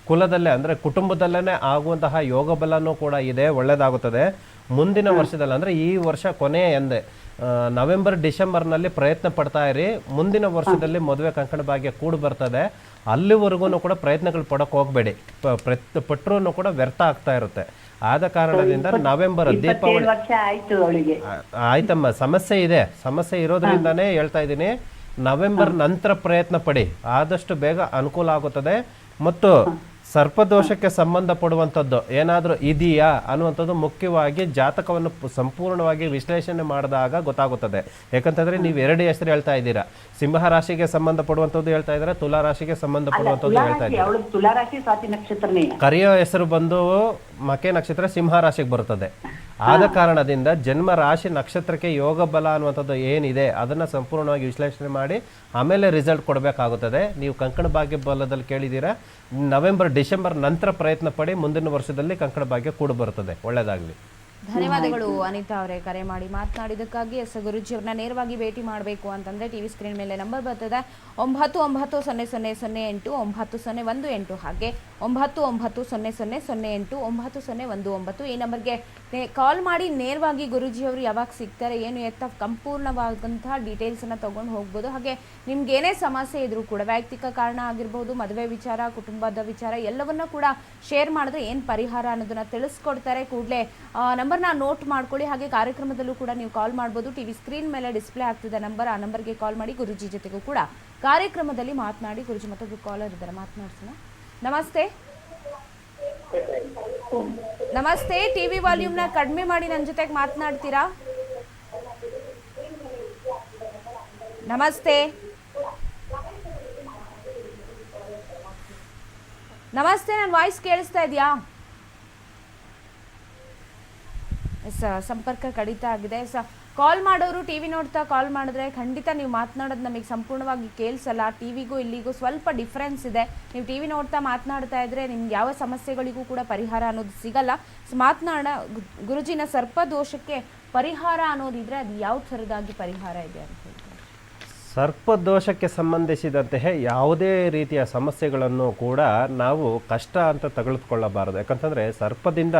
ಕುಲದಲ್ಲೇ ಅಂದ್ರೆ ಕುಟುಂಬದಲ್ಲೇನೆ ಆಗುವಂತಹ ಯೋಗ ಬಲನೂ ಕೂಡ ಇದೆ ಒಳ್ಳೇದಾಗುತ್ತದೆ. ಮುಂದಿನ ವರ್ಷದಲ್ಲಿ ಅಂದ್ರೆ ಈ ವರ್ಷ ಕೊನೆ ಎಂದೆ ನವೆಂಬರ್ ಡಿಸೆಂಬರ್ನಲ್ಲಿ ಪ್ರಯತ್ನ ಪಡ್ತಾ ಇರಿ. ಮುಂದಿನ ವರ್ಷದಲ್ಲಿ ಮದುವೆ ಕಂಕಣ ಭಾಗ್ಯ ಕೂಡ ಬರ್ತದೆ. ಅಲ್ಲಿವರೆಗೂ ಕೂಡ ಪ್ರಯತ್ನಗಳು ಪಡಕ್ ಹೋಗ್ಬೇಡಿ. ಪ್ರಯತ್ನ ಪಟ್ಟರೂ ಕೂಡ ವ್ಯರ್ಥ ಆಗ್ತಾ ಇರುತ್ತೆ. ಆದ ಕಾರಣದಿಂದ ನವೆಂಬರ್ ದೀಪಾವಳಿ ಆಯ್ತಮ್ಮ ಸಮಸ್ಯೆ ಇದೆ. ಸಮಸ್ಯೆ ಇರೋದ್ರಿಂದಾನೇ ಹೇಳ್ತಾ ಇದ್ದೀನಿ. ನವೆಂಬರ್ ನಂತರ ಪ್ರಯತ್ನ ಪಡಿ. ಆದಷ್ಟು ಬೇಗ ಅನುಕೂಲ ಆಗುತ್ತದೆ. ಮತ್ತು ಸರ್ಪದೋಷಕ್ಕೆ ಸಂಬಂಧಪಡುವಂಥದ್ದು ಏನಾದರೂ ಇದೆಯಾ ಅನ್ನುವಂಥದ್ದು ಮುಖ್ಯವಾಗಿ ಜಾತಕವನ್ನು ಸಂಪೂರ್ಣವಾಗಿ ವಿಶ್ಲೇಷಣೆ ಮಾಡಿದಾಗ ಗೊತ್ತಾಗುತ್ತದೆ. ಯಾಕಂತಂದರೆ ನೀವು ಎರಡು ಹೆಸರು ಹೇಳ್ತಾ ಇದ್ದೀರಾ. ಸಿಂಹ ರಾಶಿಗೆ ಸಂಬಂಧಪಡುವಂಥದ್ದು ಹೇಳ್ತಾ ಇದ್ದೀರಾ ತುಲಾ ರಾಶಿಗೆ ಸಂಬಂಧಪಡುವಂಥದ್ದು ಹೇಳ್ತಾ ಇದ್ದೀರಾ. ಕರೆಯೋ ಹೆಸರು ಬಂದು ಮಕೆ ನಕ್ಷತ್ರ ಸಿಂಹ ರಾಶಿಗೆ ಬರುತ್ತದೆ. ಆದ ಕಾರಣದಿಂದ ಜನ್ಮ ರಾಶಿ ನಕ್ಷತ್ರಕ್ಕೆ ಯೋಗ ಬಲ ಅನ್ನುವಂಥದ್ದು ಏನಿದೆ ಅದನ್ನು ಸಂಪೂರ್ಣವಾಗಿ ವಿಶ್ಲೇಷಣೆ ಮಾಡಿ ಆಮೇಲೆ ರಿಸಲ್ಟ್ ಕೊಡಬೇಕಾಗುತ್ತದೆ. ನೀವು ಕಂಕಣ ಭಾಗ್ಯ ಬಲದಲ್ಲಿ ಕೇಳಿದ್ದೀರಾ ನವೆಂಬರ್ ಡಿಸೆಂಬರ್ ನಂತರ ಪ್ರಯತ್ನ ಪಡಿ ಮುಂದಿನ ವರ್ಷದಲ್ಲಿ ಕಂಕಣ ಭಾಗ್ಯ ಕೂಡ ಬರುತ್ತದೆ. ಒಳ್ಳೆಯದಾಗಲಿ ಧನ್ಯವಾದಗಳು, ಅನಿತಾ ಅವರೇ ಕರೆ ಮಾಡಿ ಮಾತನಾಡಿದ್ದಕ್ಕಾಗಿ. ಎಸ್ ಗುರುಜಿ ಅವ್ರನ್ನ ನೇರವಾಗಿ ಭೇಟಿ ಮಾಡಬೇಕು ಅಂತಂದ್ರೆ ಟಿವಿ ಸ್ಕ್ರೀನ್ ಮೇಲೆ ನಂಬರ್ ಬರ್ತದೆ. ಒಂಬತ್ತು ಒಂಬತ್ತು ಸೊನ್ನೆ ಸೊನ್ನೆ ಸೊನ್ನೆ ಎಂಟು ಒಂಬತ್ತು ಸೊನ್ನೆ ಒಂದು ಎಂಟು. ಹಾಗೆ ಒಂಬತ್ತು ಒಂಬತ್ತು ಸೊನ್ನೆ ಸೊನ್ನೆ ಸೊನ್ನೆ ಎಂಟು ಒಂಬತ್ತು ಸೊನ್ನೆ ಒಂದು ಒಂಬತ್ತು ಈ ನಂಬರ್ಗೆ ಕಾಲ್ ಮಾಡಿ ನೇರವಾಗಿ ಗುರುಜಿ ಅವರು ಯಾವಾಗ ಸಿಗ್ತಾರೆ, ಏನು ಎತ್ತ ಸಂಪೂರ್ಣವಾದಂತಹ ಡೀಟೇಲ್ಸನ್ನು ತಗೊಂಡು ಹೋಗ್ಬೋದು. ಹಾಗೆ ನಿಮ್ಗೆ ಏನೇ ಸಮಸ್ಯೆ ಇದ್ರೂ ಕೂಡ, ವೈಯಕ್ತಿಕ ಕಾರಣ ಆಗಿರ್ಬೋದು, ಮದುವೆ ವಿಚಾರ, ಕುಟುಂಬದ ವಿಚಾರ ಎಲ್ಲವನ್ನ ಕೂಡ ಶೇರ್ ಮಾಡಿದ್ರೆ ಏನು ಪರಿಹಾರ ಅನ್ನೋದನ್ನ ತಿಳಿಸ್ಕೊಡ್ತಾರೆ ಕೂಡಲೇ. ನಂಬರ್ನ ನೋಟ್ ಮಾಡ್ಕೊಳ್ಳಿ. ಹಾಗೆ ಕಾರ್ಯಕ್ರಮದಲ್ಲೂ ಕೂಡ ನೀವು ಕಾಲ್ ಮಾಡ್ಬೋದು. ಟಿವಿ ಸ್ಕ್ರೀನ್ ಮೇಲೆ ಡಿಸ್ಪ್ಲೇ ಆಗ್ತಿದೆ ನಂಬರ್. ಆ ನಂಬರ್ಗೆ ಕಾಲ್ ಮಾಡಿ ಗುರುಜಿ ಜೊತೆಗೂ ಕೂಡ ಕಾರ್ಯಕ್ರಮದಲ್ಲಿ ಮಾತನಾಡಿ. ಗುರುಜಿ ಮತ್ತೊಬ್ಬರು ಕಾಲರ್ ಇದ್ದಾರೆ. ಮಾತನಾಡ್ಸೋಣ. ನಮಸ್ತೆ. ನಮಸ್ತೆ. ಟಿವಿ ವಾಲ್ಯೂಮ್ನ ಕಡಿಮೆ ಮಾಡಿ ನನ್ನ ಜೊತೆಗೆ ಮಾತನಾಡ್ತೀರಾ? ನಮಸ್ತೆ. ನಮಸ್ತೆ. ನನ್ನ ವಾಯ್ಸ್ ಕೇಳಿಸ್ತಾ ಇದೆಯಾ? ಎಸ್ ಸಂಪರ್ಕ ಕಡಿತ ಆಗಿದೆ. ಸ, ಕಾಲ್ ಮಾಡೋರು ಟಿ ವಿ ನೋಡ್ತಾ ಕಾಲ್ ಮಾಡಿದ್ರೆ ಖಂಡಿತ ನೀವು ಮಾತನಾಡೋದು ನಮಗೆ ಸಂಪೂರ್ಣವಾಗಿ ಕೇಳಿಸಲ್ಲ. ಟಿ ವಿಗೂ ಇಲ್ಲಿಗೂ ಸ್ವಲ್ಪ ಡಿಫ್ರೆನ್ಸ್ ಇದೆ. ನೀವು ಟಿ ವಿ ನೋಡ್ತಾ ಮಾತನಾಡ್ತಾ ಇದ್ರೆ ನಿಮ್ಗೆ ಯಾವ ಸಮಸ್ಯೆಗಳಿಗೂ ಕೂಡ ಪರಿಹಾರ ಅನ್ನೋದು ಸಿಗಲ್ಲ. ಸೊ, ಮಾತನಾಡ, ಗುರುಜಿನ ಸರ್ಪದೋಷಕ್ಕೆ ಪರಿಹಾರ ಅನ್ನೋದಿದ್ರೆ ಅದು ಯಾವ ಥರದಾಗಿ ಪರಿಹಾರ ಇದೆ ಅಂತ ಹೇಳ್ತಾರೆ ಸರ್ಪದೋಷಕ್ಕೆ ಸಂಬಂಧಿಸಿದಂತೆ ಯಾವುದೇ ರೀತಿಯ ಸಮಸ್ಯೆಗಳನ್ನು ಕೂಡ ನಾವು ಕಷ್ಟ ಅಂತ ತೆಗೆದುಕೊಳ್ಳಬಾರದು ಯಾಕಂತಂದರೆ ಸರ್ಪದಿಂದ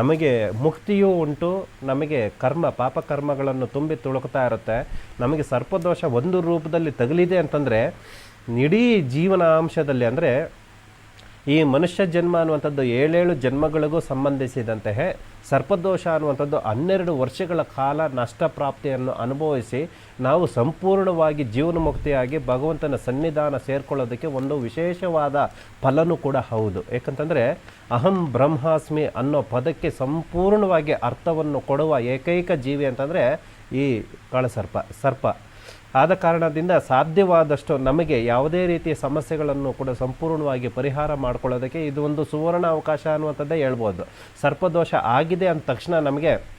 ನಮಗೆ ಮುಕ್ತಿಯೂ ಉಂಟು, ನಮಗೆ ಕರ್ಮ, ಪಾಪಕರ್ಮಗಳನ್ನು ತುಂಬಿ ತುಳುಕ್ತಾ ಇರುತ್ತೆ. ನಮಗೆ ಸರ್ಪದೋಷ ಒಂದು ರೂಪದಲ್ಲಿ ತಗಲಿದೆ ಅಂತಂದರೆ ಇಡೀ ಜೀವನಾಂಶದಲ್ಲಿ ಅಂದರೆ ಈ ಮನುಷ್ಯ ಜನ್ಮ ಅನ್ನುವಂಥದ್ದು ಏಳೇಳು ಜನ್ಮಗಳಿಗೂ ಸಂಬಂಧಿಸಿದಂತೆ ಸರ್ಪದೋಷ ಅನ್ನುವಂಥದ್ದು ಹನ್ನೆರಡು ವರ್ಷಗಳ ಕಾಲ ನಷ್ಟ ಪ್ರಾಪ್ತಿಯನ್ನು ಅನುಭವಿಸಿ ನಾವು ಸಂಪೂರ್ಣವಾಗಿ ಜೀವನಮುಕ್ತಿಯಾಗಿ ಭಗವಂತನ ಸನ್ನಿಧಾನ ಸೇರ್ಕೊಳ್ಳೋದಕ್ಕೆ ಒಂದು ವಿಶೇಷವಾದ ಫಲನೂ ಕೂಡ ಹೌದು. ಏಕಂತಂದರೆ ಅಹಂ ಬ್ರಹ್ಮಾಸ್ಮಿ ಅನ್ನೋ ಪದಕ್ಕೆ ಸಂಪೂರ್ಣವಾಗಿ ಅರ್ಥವನ್ನು ಕೊಡುವ ಏಕೈಕ ಜೀವಿ ಅಂತಂದರೆ ಈ ಕಾಳಸರ್ಪ, ಸರ್ಪ. ಆದ ಕಾರಣದಿಂದ ಸಾಧ್ಯವಾದಷ್ಟು ನಮಗೆ ಯಾವುದೇ ರೀತಿಯ ಸಮಸ್ಯೆಗಳನ್ನು ಕೂಡ ಸಂಪೂರ್ಣವಾಗಿ ಪರಿಹಾರ ಮಾಡ್ಕೊಳ್ಳೋದಕ್ಕೆ ಇದು ಒಂದು ಸುವರ್ಣ ಅವಕಾಶ ಅನ್ನುವಂಥದ್ದೇ ಹೇಳ್ಬೋದು. ಸರ್ಪದೋಷ ಆಗಿದೆ ಅಂದ ತಕ್ಷಣ ನಮಗೆ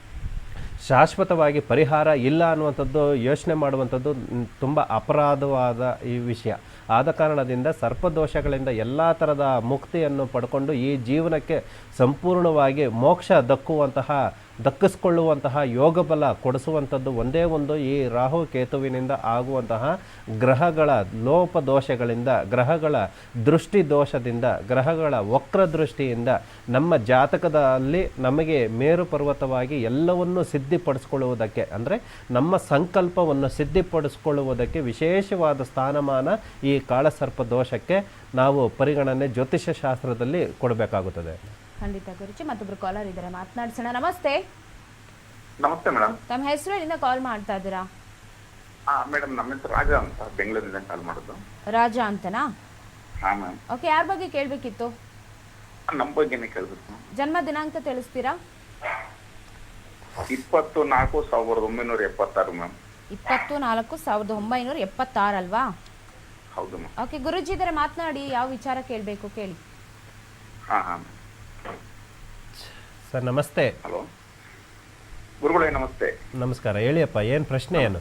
ಶಾಶ್ವತವಾಗಿ ಪರಿಹಾರ ಇಲ್ಲ ಅನ್ನುವಂಥದ್ದು ಯೋಚನೆ ಮಾಡುವಂಥದ್ದು ತುಂಬ ಅಪರಾಧವಾದ ಈ ವಿಷಯ. ಆದ ಕಾರಣದಿಂದ ಸರ್ಪದೋಷಗಳಿಂದ ಎಲ್ಲ ಥರದ ಮುಕ್ತಿಯನ್ನು ಪಡ್ಕೊಂಡು ಈ ಜೀವನಕ್ಕೆ ಸಂಪೂರ್ಣವಾಗಿ ಮೋಕ್ಷ ದಕ್ಕುವಂತಹ ದಕ್ಕಿಸ್ಕೊಳ್ಳುವಂತಹ ಯೋಗ ಬಲ ಕೊಡಿಸುವಂಥದ್ದು ಒಂದೇ ಒಂದು ಈ ರಾಹು ಕೇತುವಿನಿಂದ ಆಗುವಂತಹ ಗ್ರಹಗಳ ಲೋಪ ದೋಷಗಳಿಂದ ಗ್ರಹಗಳ ದೃಷ್ಟಿ ದೋಷದಿಂದ ಗ್ರಹಗಳ ವಕ್ರ ದೃಷ್ಟಿಯಿಂದ ನಮ್ಮ ಜಾತಕದಲ್ಲಿ ನಮಗೆ ಮೇರು ಪರ್ವತವಾಗಿ ಎಲ್ಲವನ್ನೂ ಸಿದ್ಧಿಪಡಿಸ್ಕೊಳ್ಳುವುದಕ್ಕೆ, ಅಂದರೆ ನಮ್ಮ ಸಂಕಲ್ಪವನ್ನು ಸಿದ್ಧಿಪಡಿಸ್ಕೊಳ್ಳುವುದಕ್ಕೆ ವಿಶೇಷವಾದ ಸ್ಥಾನಮಾನ ಈ ಕಾಳಸರ್ಪ ದೋಷಕ್ಕೆ ನಾವು ಪರಿಗಣನೆ ಜ್ಯೋತಿಷ್ಯ ಶಾಸ್ತ್ರದಲ್ಲಿ ಕೊಡಬೇಕಾಗುತ್ತದೆ. ಖಂಡಿತ ಗುರುಜಿ ಮತ್ತೊಬ್ರು ಕಾಲರ್ ಇದ್ದಾರೆ ಮಾತನಾಡ್ಸೋಣ. ನಮಸ್ತೆ. ನಮಸ್ತೆ ಮೇಡಮ್ ತಮ್ಮ ಹೆಸರು ಏನಿಂದ ಕಾಲ್ ಮಾಡ್ತಾ ಇದ್ದೀರಾ? ಮೇಡಮ್ ನಮ್ಮ ಹೆಸರು ರಾಜ ಅಂತ ಬೆಂಗಳೂರಿಂದ ಕಾಲ್ ಮಾಡೋದು. ರಾಜ ಅಂತನಾ? ಹಾ ಮ್ಯಾಮ್ ಓಕೆ ಯಾರ ಬಗ್ಗೆ ಕೇಳಬೇಕಿತ್ತು? ನಮ್ಮ ಬಗ್ಗೆನೇ ಕೇಳಬೇಕು. ಜನ್ಮ ದಿನಾಂಕ ತಿಳಿಸ್ತೀರಾ? ಇಪ್ಪತ್ತು ನಾಲ್ಕು ಸಾವಿರದ ಒಂಬೈನೂರ ಎಪ್ಪತ್ತಾರು ಮ್ಯಾಮ್ ಇಪ್ಪತ್ತು ನಾಲ್ಕು ಸಾವಿರದ ಒಂಬೈನೂರ ಎಪ್ಪತ್ತಾರು ಅಲ್ವಾ ಹೌದು ಮ್ಯಾಮ್ ಓಕೆ ಗುರುಜಿ ಇದ್ದಾರೆ ಮಾತನಾಡಿ ಯಾವ ವಿಚಾರ ಕೇಳಬೇಕು ಕೇಳಿ. ಹಾ ಹಾ ಸರ್ ನಮಸ್ತೆ. ಹಲೋ. ಗುರುಗಳೇ ನಮಸ್ತೆ. ನಮಸ್ಕಾರ. ಹೇಳಿಯಪ್ಪ ಏನು ಪ್ರಶ್ನೆ ಏನು?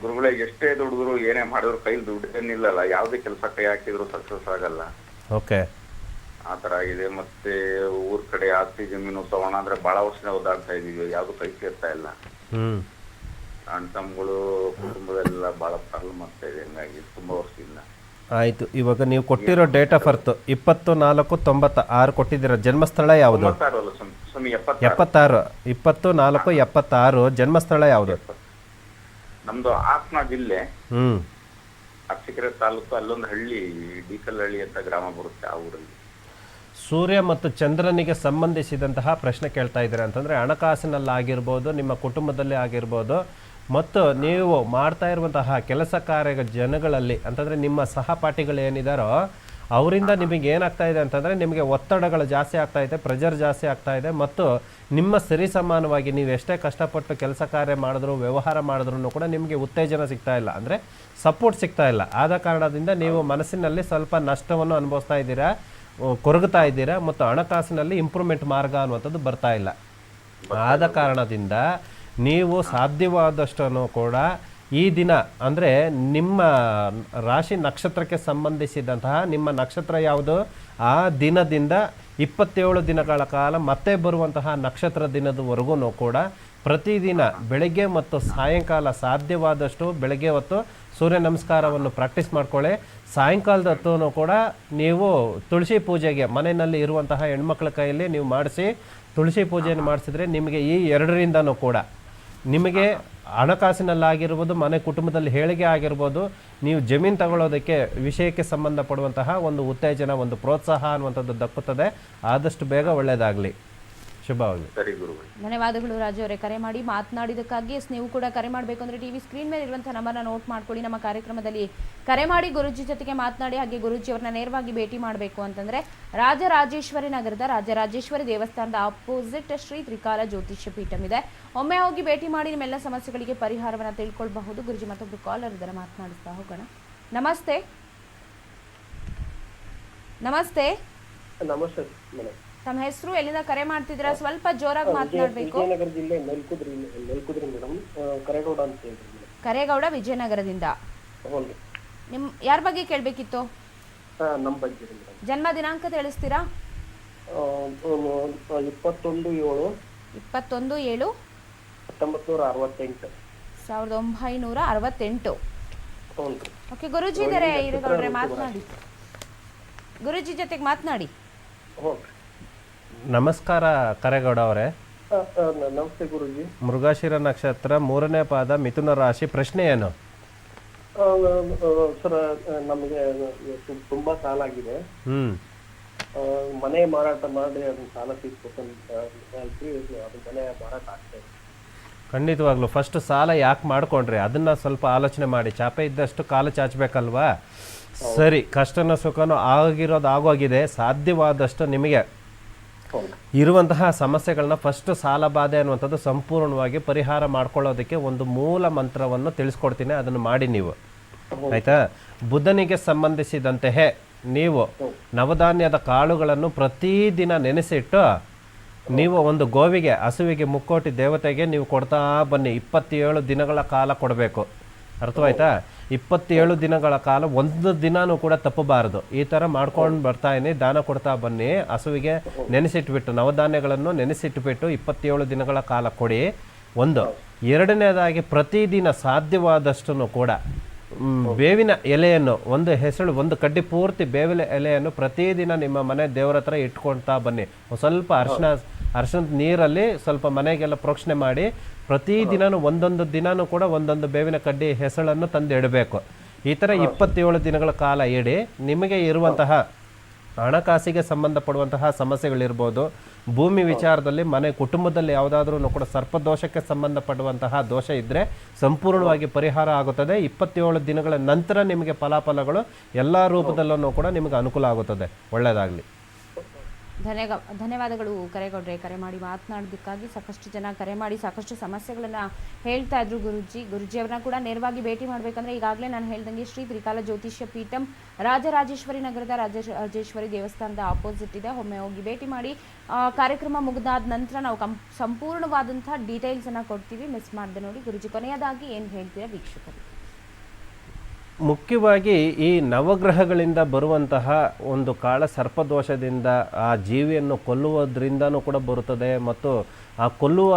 ಗುರುಗಳೇ ಎಷ್ಟೇ ದುಡಿದ್ರು ಏನೇ ಮಾಡಿದ್ರು ಕೈಲಿ ದುಡ್ಡು ಏನಿಲ್ಲ ಯಾವುದೇ ಕೆಲಸ ಕೈ ಹಾಕಿದ್ರು ಸಕ್ಸಸ್ ಆಗಲ್ಲ. ಓಕೆ. ಆ ಥರ ಆಗಿದೆ ಮತ್ತೆ ಊರ್ ಕಡೆ ಆಸ್ತಿ ಜಮೀನು ತಗೋಣ ಅಂದ್ರೆ ಬಹಳ ವರ್ಷದಿಂದ ಓದಾಡ್ತಾ ಇದೀವಿ. ಯಾವ್ದು ಕೈ ಸೇರ್ತಾ ಇಲ್ಲ. ಹ್ಮ್. ಅಣ್ಣ ತಮ್ಮಗಳು ಕುಟುಂಬದಲ್ಲೆಲ್ಲ ಬಹಳ ಪ್ರಾಬ್ಲಮ್ ಆಗ್ತಾ ಇದೆ. ಹಂಗಾಗಿ ತುಂಬಾ ವರ್ಷದಿಂದ. ಆಯಿತು. ಇವಾಗ ನೀವು ಕೊಟ್ಟಿರೋ ಡೇಟ್ ಆಫ್ ಬರ್ತ್ ಇಪ್ಪತ್ತು ನಾಲ್ಕು ತೊಂಬತ್ತ ಆರು ಕೊಟ್ಟಿದ್ದೀರ. ಜನ್ಮಸ್ಥಳ ಯಾವುದು? ತೊಂಬತ್ತಾರು ಅಲ್ಲ ಸ್ವಾಮಿ. ಸ್ವಾಮಿ ಎಪ್ಪತ್ತಾರು. ಎಪ್ಪತ್ತಾರು. ಇಪ್ಪತ್ತು ನಾಲ್ಕು ಎಪ್ಪತ್ತಾರು. ಜನ್ಮಸ್ಥಳ ಯಾವುದು? ನಮ್ದು ಹಾಸನ ಜಿಲ್ಲೆ. ಹ್ಞೂ ಅರಸೀಕೆರೆ ತಾಲೂಕು ಅಲ್ಲೊಂದು ಹಳ್ಳಿ ಡಿಕಲ್ಹಳ್ಳಿ ಅಂತ ಗ್ರಾಮ ಬರುತ್ತೆ ಆ ಊರಲ್ಲಿ. ಸೂರ್ಯ ಮತ್ತು ಚಂದ್ರನಿಗೆ ಸಂಬಂಧಿಸಿದಂತಹ ಪ್ರಶ್ನೆ ಕೇಳ್ತಾ ಇದ್ದೀರಾ ಅಂತಂದರೆ ಹಣಕಾಸಿನಲ್ಲಾಗಿರ್ಬೋದು ನಿಮ್ಮ ಕುಟುಂಬದಲ್ಲಿ ಆಗಿರ್ಬೋದು ಮತ್ತು ನೀವು ಮಾಡ್ತಾ ಇರುವಂತಹ ಕೆಲಸ ಕಾರ್ಯ ಜನಗಳಲ್ಲಿ ಅಂತಂದರೆ ನಿಮ್ಮ ಸಹಪಾಠಿಗಳು ಏನಿದಾರೋ ಅವರಿಂದ ನಿಮಗೆ ಏನಾಗ್ತಾ ಇದೆ ಅಂತಂದರೆ ನಿಮಗೆ ಒತ್ತಡಗಳು ಜಾಸ್ತಿ ಆಗ್ತಾ ಇದೆ ಪ್ರೆಜರ್ ಜಾಸ್ತಿ ಆಗ್ತಾ ಇದೆ ಮತ್ತು ನಿಮ್ಮ ಸರಿ ಸಮಾನವಾಗಿ ನೀವು ಎಷ್ಟೇ ಕಷ್ಟಪಟ್ಟು ಕೆಲಸ ಕಾರ್ಯ ಮಾಡಿದ್ರು ವ್ಯವಹಾರ ಮಾಡಿದ್ರು ಕೂಡ ನಿಮಗೆ ಉತ್ತೇಜನ ಸಿಗ್ತಾ ಇಲ್ಲ. ಅಂದರೆ ಸಪೋರ್ಟ್ ಸಿಗ್ತಾ ಇಲ್ಲ. ಆದ ಕಾರಣದಿಂದ ನೀವು ಮನಸ್ಸಿನಲ್ಲಿ ಸ್ವಲ್ಪ ನಷ್ಟವನ್ನು ಅನುಭವಿಸ್ತಾ ಇದ್ದೀರಾ ಕೊರಗುತ್ತಾ ಇದ್ದೀರಾ ಮತ್ತು ಹಣಕಾಸಿನಲ್ಲಿ ಇಂಪ್ರೂವ್ಮೆಂಟ್ ಮಾರ್ಗ ಅನ್ನುವಂಥದ್ದು ಬರ್ತಾ ಇಲ್ಲ. ಆದ ಕಾರಣದಿಂದ ನೀವು ಸಾಧ್ಯವಾದಷ್ಟನ್ನು ಕೂಡ ಈ ದಿನ, ಅಂದರೆ ನಿಮ್ಮ ರಾಶಿ ನಕ್ಷತ್ರಕ್ಕೆ ಸಂಬಂಧಿಸಿದಂತಹ ನಿಮ್ಮ ನಕ್ಷತ್ರ ಯಾವುದು? ಆ ದಿನದಿಂದ ಇಪ್ಪತ್ತೇಳು ದಿನಗಳ ಕಾಲ ಮತ್ತೆ ಬರುವಂತಹ ನಕ್ಷತ್ರ ದಿನದವರೆಗೂ ಕೂಡ ಪ್ರತಿದಿನ ಬೆಳಗ್ಗೆ ಮತ್ತು ಸಾಯಂಕಾಲ ಸಾಧ್ಯವಾದಷ್ಟು ಬೆಳಗ್ಗೆ ಹೊತ್ತು ಸೂರ್ಯ ನಮಸ್ಕಾರವನ್ನು ಪ್ರಾಕ್ಟೀಸ್ ಮಾಡ್ಕೊಳ್ಳಿ. ಸಾಯಂಕಾಲದ ಹೊತ್ತು ಕೂಡ ನೀವು ತುಳಸಿ ಪೂಜೆಗೆ, ಮನೆಯಲ್ಲಿ ಇರುವಂತಹ ಹೆಣ್ಮಕ್ಳ ಕೈಯಲ್ಲಿ ನೀವು ಮಾಡಿಸಿ, ತುಳಸಿ ಪೂಜೆಯನ್ನು ಮಾಡಿಸಿದ್ರೆ ನಿಮಗೆ ಈ ಎರಡರಿಂದನೂ ಕೂಡ ನಿಮಗೆ ಹಣಕಾಸಿನಲ್ಲಾಗಿರ್ಬೋದು, ಮನೆ ಕುಟುಂಬದಲ್ಲಿ ಹೇಳಿಕೆ ಆಗಿರ್ಬೋದು, ನೀವು ಜಮೀನು ತಗೊಳ್ಳೋದಕ್ಕೆ ವಿಷಯಕ್ಕೆ ಸಂಬಂಧಪಡುವಂತಹ ಒಂದು ಉತ್ತೇಜನ, ಒಂದು ಪ್ರೋತ್ಸಾಹ ಅನ್ನುವಂಥದ್ದು ದಕ್ಕುತ್ತದೆ. ಆದಷ್ಟು ಬೇಗ ಒಳ್ಳೆಯದಾಗಲಿ ಶುಭವಾಗಲಿ ಸರಿ ಗುರುಗಳು. ಧನ್ಯವಾದಗಳು ರಾಜು ಅವರೇ. ಕರೆ ಮಾಡಿ ಮಾತನಾಡಿದಕ್ಕಾಗಿ ನೀವು ಕೂಡ ಕರೆ ಮಾಡಬೇಕು ಅಂದ್ರೆ ಟಿವಿ ಸ್ಕ್ರೀನ್ ಮೇಲೆ ಇರುವಂತಹ ನಂಬರ್ನ ನೋಟ್ ಮಾಡ್ಕೊಳ್ಳಿ. ನಮ್ಮ ಕಾರ್ಯಕ್ರಮದಲ್ಲಿ ಕರೆ ಮಾಡಿ ಗುರುಜಿ ಜೊತೆಗೆ ಮಾತನಾಡಿ ಹಾಗೆ ಗುರುಜಿ ಅವ್ರನ್ನ ನೇರವಾಗಿ ಭೇಟಿ ಮಾಡಬೇಕು ಅಂತಂದ್ರೆ ರಾಜರಾಜೇಶ್ವರಿ ನಗರದ ರಾಜರಾಜೇಶ್ವರಿ ದೇವಸ್ಥಾನದ ಆಪೋಸಿಟ್ ಶ್ರೀ ತ್ರಿಕಾಲ ಜ್ಯೋತಿಷ್ಯ ಪೀಠಂ ಇದೆ. ಒಮ್ಮೆ ಹೋಗಿ ಭೇಟಿ ಮಾಡಿ ನಿಮ್ಮೆಲ್ಲ ಸಮಸ್ಯೆಗಳಿಗೆ ಪರಿಹಾರವನ್ನ ತಿಳ್ಕೊಳ್ಬಹುದು. ಗುರುಜಿ ಮತ್ತೊಬ್ಬರು ಕಾಲರ್ ಇದ್ದಾರೆ ಮಾತನಾಡಿಸ್ತಾ ಹೋಗೋಣ. ನಮಸ್ತೆ. ನಮಸ್ತೆ. ನಮಸ್ತೆ ಮೇಡಮ್. ತಮ್ಮ ಹೆಸರು ಎಲ್ಲಿಂದ ಕರೆ ಮಾಡ್ತಿದ್ದೀರಾ? ಸ್ವಲ್ಪ ಜೋರಾಗಿ ಮಾತನಾಡಬೇಕು. ವಿಜಯನಗರ ಜಿಲ್ಲೆ ಮೇಲ್ಕುದ್ರಿ ಮೇಲ್ಕುದ್ರಿ ಮೇಡಮ್. ಕರೇಗೌಡ ಅಂತ ಮೇಡಮ್. ಕರೇಗೌಡ ವಿಜಯನಗರದಿಂದ. ಹೌದು. ರೀ ನಿಮ್ ಯಾರ ಬಗ್ಗೆ ಕೇಳಬೇಕಿತ್ತು? ನಮ್ಮ ಬಗ್ಗೆ ಮೇಡಮ್. ಜನ್ಮ ದಿನಾಂಕ ತಿಳಿಸ್ತೀರಾ? ಇಪ್ಪತ್ತೊಂದು ಏಳು. ಇಪ್ಪತ್ತೊಂದು ಏಳು. ಹತ್ತೊಂಬತ್ತು ನೂರ ಅರವತ್ತೆಂಟು. ಸಾವಿರದ ಒಂಬೈನೂರ ಅರವತ್ತೆಂಟು. ಓಕೆ ಗುರುಜಿ ಇದ್ದಾರೆ ಇರುಗೌಡ್ರೆ ಮಾತನಾಡಿ. ಗುರುಜಿ ಜೊತೆಗೆ ಮಾತನಾಡಿ. ರೀ ನಮಸ್ಕಾರ ಕರೆಗೌಡ ಅವರೇ. ನಮಸ್ತೆ ಗುರುಜಿ. ಮೃಗಾಶಿರ ನಕ್ಷತ್ರ ಮೂರನೇ ಪಾದ ಮಿಥುನ ರಾಶಿ ಪ್ರಶ್ನೆ ಏನು? ಸರ್ ನಮಗೆ ತುಂಬಾ ಸಾಲ ಆಗಿದೆ. ಹ್ಮ್. ಮನೆ ಮಾರಾಟ ಮಾಡಿ ಅದನ್ನ ಸಾಲ ತೀರ್ಸ್ಬೇಕಂತ ಅದು ಮನೆ ಮಾರಾಟ ಆಗ್ತಾ ಇದೆ. ಖಂಡಿತವಾಗ್ಲು ಫಸ್ಟ್ ಸಾಲ ಯಾಕೆ ಮಾಡ್ಕೊಂಡ್ರಿ? ಅದನ್ನ ಸ್ವಲ್ಪ ಆಲೋಚನೆ ಮಾಡಿ. ಚಾಪೆ ಇದ್ದಷ್ಟು ಕಾಲು ಚಾಚಬೇಕಲ್ವಾ? ಸರಿ ಕಷ್ಟನೋ ಸುಖನೋ ಆಗಿರೋದು ಆಗೋಗಿದೆ. ಸಾಧ್ಯವಾದಷ್ಟು ನಿಮಗೆ ಇರುವಂತಹ ಸಮಸ್ಯೆಗಳನ್ನ ಫಸ್ಟ್ ಸಾಲ ಬಾಧೆ ಅನ್ನುವಂಥದ್ದು ಸಂಪೂರ್ಣವಾಗಿ ಪರಿಹಾರ ಮಾಡ್ಕೊಳ್ಳೋದಕ್ಕೆ ಒಂದು ಮೂಲ ಮಂತ್ರವನ್ನು ತಿಳಿಸ್ಕೊಡ್ತೀನಿ, ಅದನ್ನು ಮಾಡಿ ನೀವು. ಆಯ್ತಾ? ಬುಧನಿಗೆ ಸಂಬಂಧಿಸಿದಂತೆ ನೀವು ನವಧಾನ್ಯದ ಕಾಳುಗಳನ್ನು ಪ್ರತಿದಿನ ನೆನೆಸಿಟ್ಟು ನೀವು ಒಂದು ಗೋವಿಗೆ, ಹಸುವಿಗೆ, ಮುಕ್ಕೋಟಿ ದೇವತೆಗೆ ನೀವು ಕೊಡ್ತಾ ಬನ್ನಿ. ಇಪ್ಪತ್ತೇಳು ದಿನಗಳ ಕಾಲ ಕೊಡಬೇಕು. ಅರ್ಥವಾಯ್ತಾ? ಇಪ್ಪತ್ತೇಳು ದಿನಗಳ ಕಾಲ ಒಂದು ದಿನಾನೂ ಕೂಡ ತಪ್ಪಬಾರದು. ಈ ಥರ ಮಾಡ್ಕೊಂಡು ಬರ್ತಾ ಇದೀನಿ ದಾನ ಕೊಡ್ತಾ ಬನ್ನಿ. ಹಸುವಿಗೆ ನೆನೆಸಿಟ್ಬಿಟ್ಟು, ನವಧಾನ್ಯಗಳನ್ನು ನೆನೆಸಿಟ್ಬಿಟ್ಟು ಇಪ್ಪತ್ತೇಳು ದಿನಗಳ ಕಾಲ ಕೊಡಿ. ಒಂದು, ಎರಡನೇದಾಗಿ ಪ್ರತಿದಿನ ಸಾಧ್ಯವಾದಷ್ಟು ಕೂಡ ಬೇವಿನ ಎಲೆಯನ್ನು, ಒಂದು ಹೆಸಳು, ಒಂದು ಕಡ್ಡಿ ಪೂರ್ತಿ ಬೇವಿನ ಎಲೆಯನ್ನು ಪ್ರತಿದಿನ ನಿಮ್ಮ ಮನೆ ದೇವರ ಹತ್ರ ಇಟ್ಕೊಳ್ತಾ ಬನ್ನಿ. ಸ್ವಲ್ಪ ಅರ್ಶಿನ ಅರ್ಶಿನದ ನೀರಲ್ಲಿ ಸ್ವಲ್ಪ ಮನೆಗೆಲ್ಲ ಪ್ರೋಕ್ಷಣೆ ಮಾಡಿ ಪ್ರತಿದಿನನೂ ಒಂದೊಂದು ದಿನಾನೂ ಕೂಡ ಒಂದೊಂದು ಬೇವಿನ ಕಡ್ಡಿ ಹೆಸಳನ್ನು ತಂದು ಇಡಬೇಕು. ಈ ಥರ ಇಪ್ಪತ್ತೇಳು ದಿನಗಳ ಕಾಲ ಇಡಿ ನಿಮಗೆ ಇರುವಂತಹ ಹಣಕಾಸಿಗೆ ಸಂಬಂಧಪಡುವಂತಹ ಸಮಸ್ಯೆಗಳಿರ್ಬೋದು ಭೂಮಿ ವಿಚಾರದಲ್ಲಿ ಮನೆ ಕುಟುಂಬದಲ್ಲಿ ಯಾವುದಾದ್ರೂ ಕೂಡ ಸರ್ಪದೋಷಕ್ಕೆ ಸಂಬಂಧಪಡುವಂತಹ ದೋಷ ಇದ್ದರೆ ಸಂಪೂರ್ಣವಾಗಿ ಪರಿಹಾರ ಆಗುತ್ತದೆ. ಇಪ್ಪತ್ತೇಳು ದಿನಗಳ ನಂತರ ನಿಮಗೆ ಫಲಾಫಲಗಳು ಎಲ್ಲ ರೂಪದಲ್ಲೂ ಕೂಡ ನಿಮಗೆ ಅನುಕೂಲ ಆಗುತ್ತದೆ. ಒಳ್ಳೆಯದಾಗಲಿ. ಧನ್ಯಗ, ಧನ್ಯವಾದಗಳು ಕರೆಗೌಡ್ರೆ. ಕರೆ ಮಾಡಿ ಮಾತನಾಡೋದಕ್ಕಾಗಿ ಸಾಕಷ್ಟು ಜನ ಕರೆ ಮಾಡಿ ಸಾಕಷ್ಟು ಸಮಸ್ಯೆಗಳನ್ನು ಹೇಳ್ತಾ ಇದ್ರು ಗುರುಜಿ. ಗುರುಜಿ ಅವ್ರನ್ನ ಕೂಡ ನೇರವಾಗಿ ಭೇಟಿ ಮಾಡಬೇಕಂದ್ರೆ ಈಗಾಗಲೇ ನಾನು ಹೇಳ್ದಂಗೆ ಶ್ರೀ ತ್ರಿಕಾಲ ಜ್ಯೋತಿಷ್ಯ ಪೀಠಂ ರಾಜರಾಜೇಶ್ವರಿ ನಗರದ ರಾಜರಾಜೇಶ್ವರಿ ದೇವಸ್ಥಾನದ ಆಪೋಸಿಟ್ ಇದೆ. ಒಮ್ಮೆ ಹೋಗಿ ಭೇಟಿ ಮಾಡಿ ಕಾರ್ಯಕ್ರಮ ಮುಗಿದಾದ ನಂತರ ನಾವು ಕಂ ಸಂಪೂರ್ಣವಾದಂಥ ಡೀಟೇಲ್ಸನ್ನು ಕೊಡ್ತೀವಿ. ಮಿಸ್ ಮಾಡಿದೆ ನೋಡಿ ಗುರುಜಿ. ಕೊನೆಯದಾಗಿ ಏನು ಹೇಳ್ತೀರಾ ವೀಕ್ಷಕರು? ಮುಖ್ಯವಾಗಿ ಈ ನವಗ್ರಹಗಳಿಂದ ಬರುವಂತಹ ಒಂದು ಕಾಳ ಸರ್ಪದೋಷದಿಂದ ಆ ಜೀವಿಯನ್ನು ಕೊಲ್ಲುವುದರಿಂದನೂ ಕೂಡ ಬರುತ್ತದೆ ಮತ್ತು ಆ ಕೊಲ್ಲುವ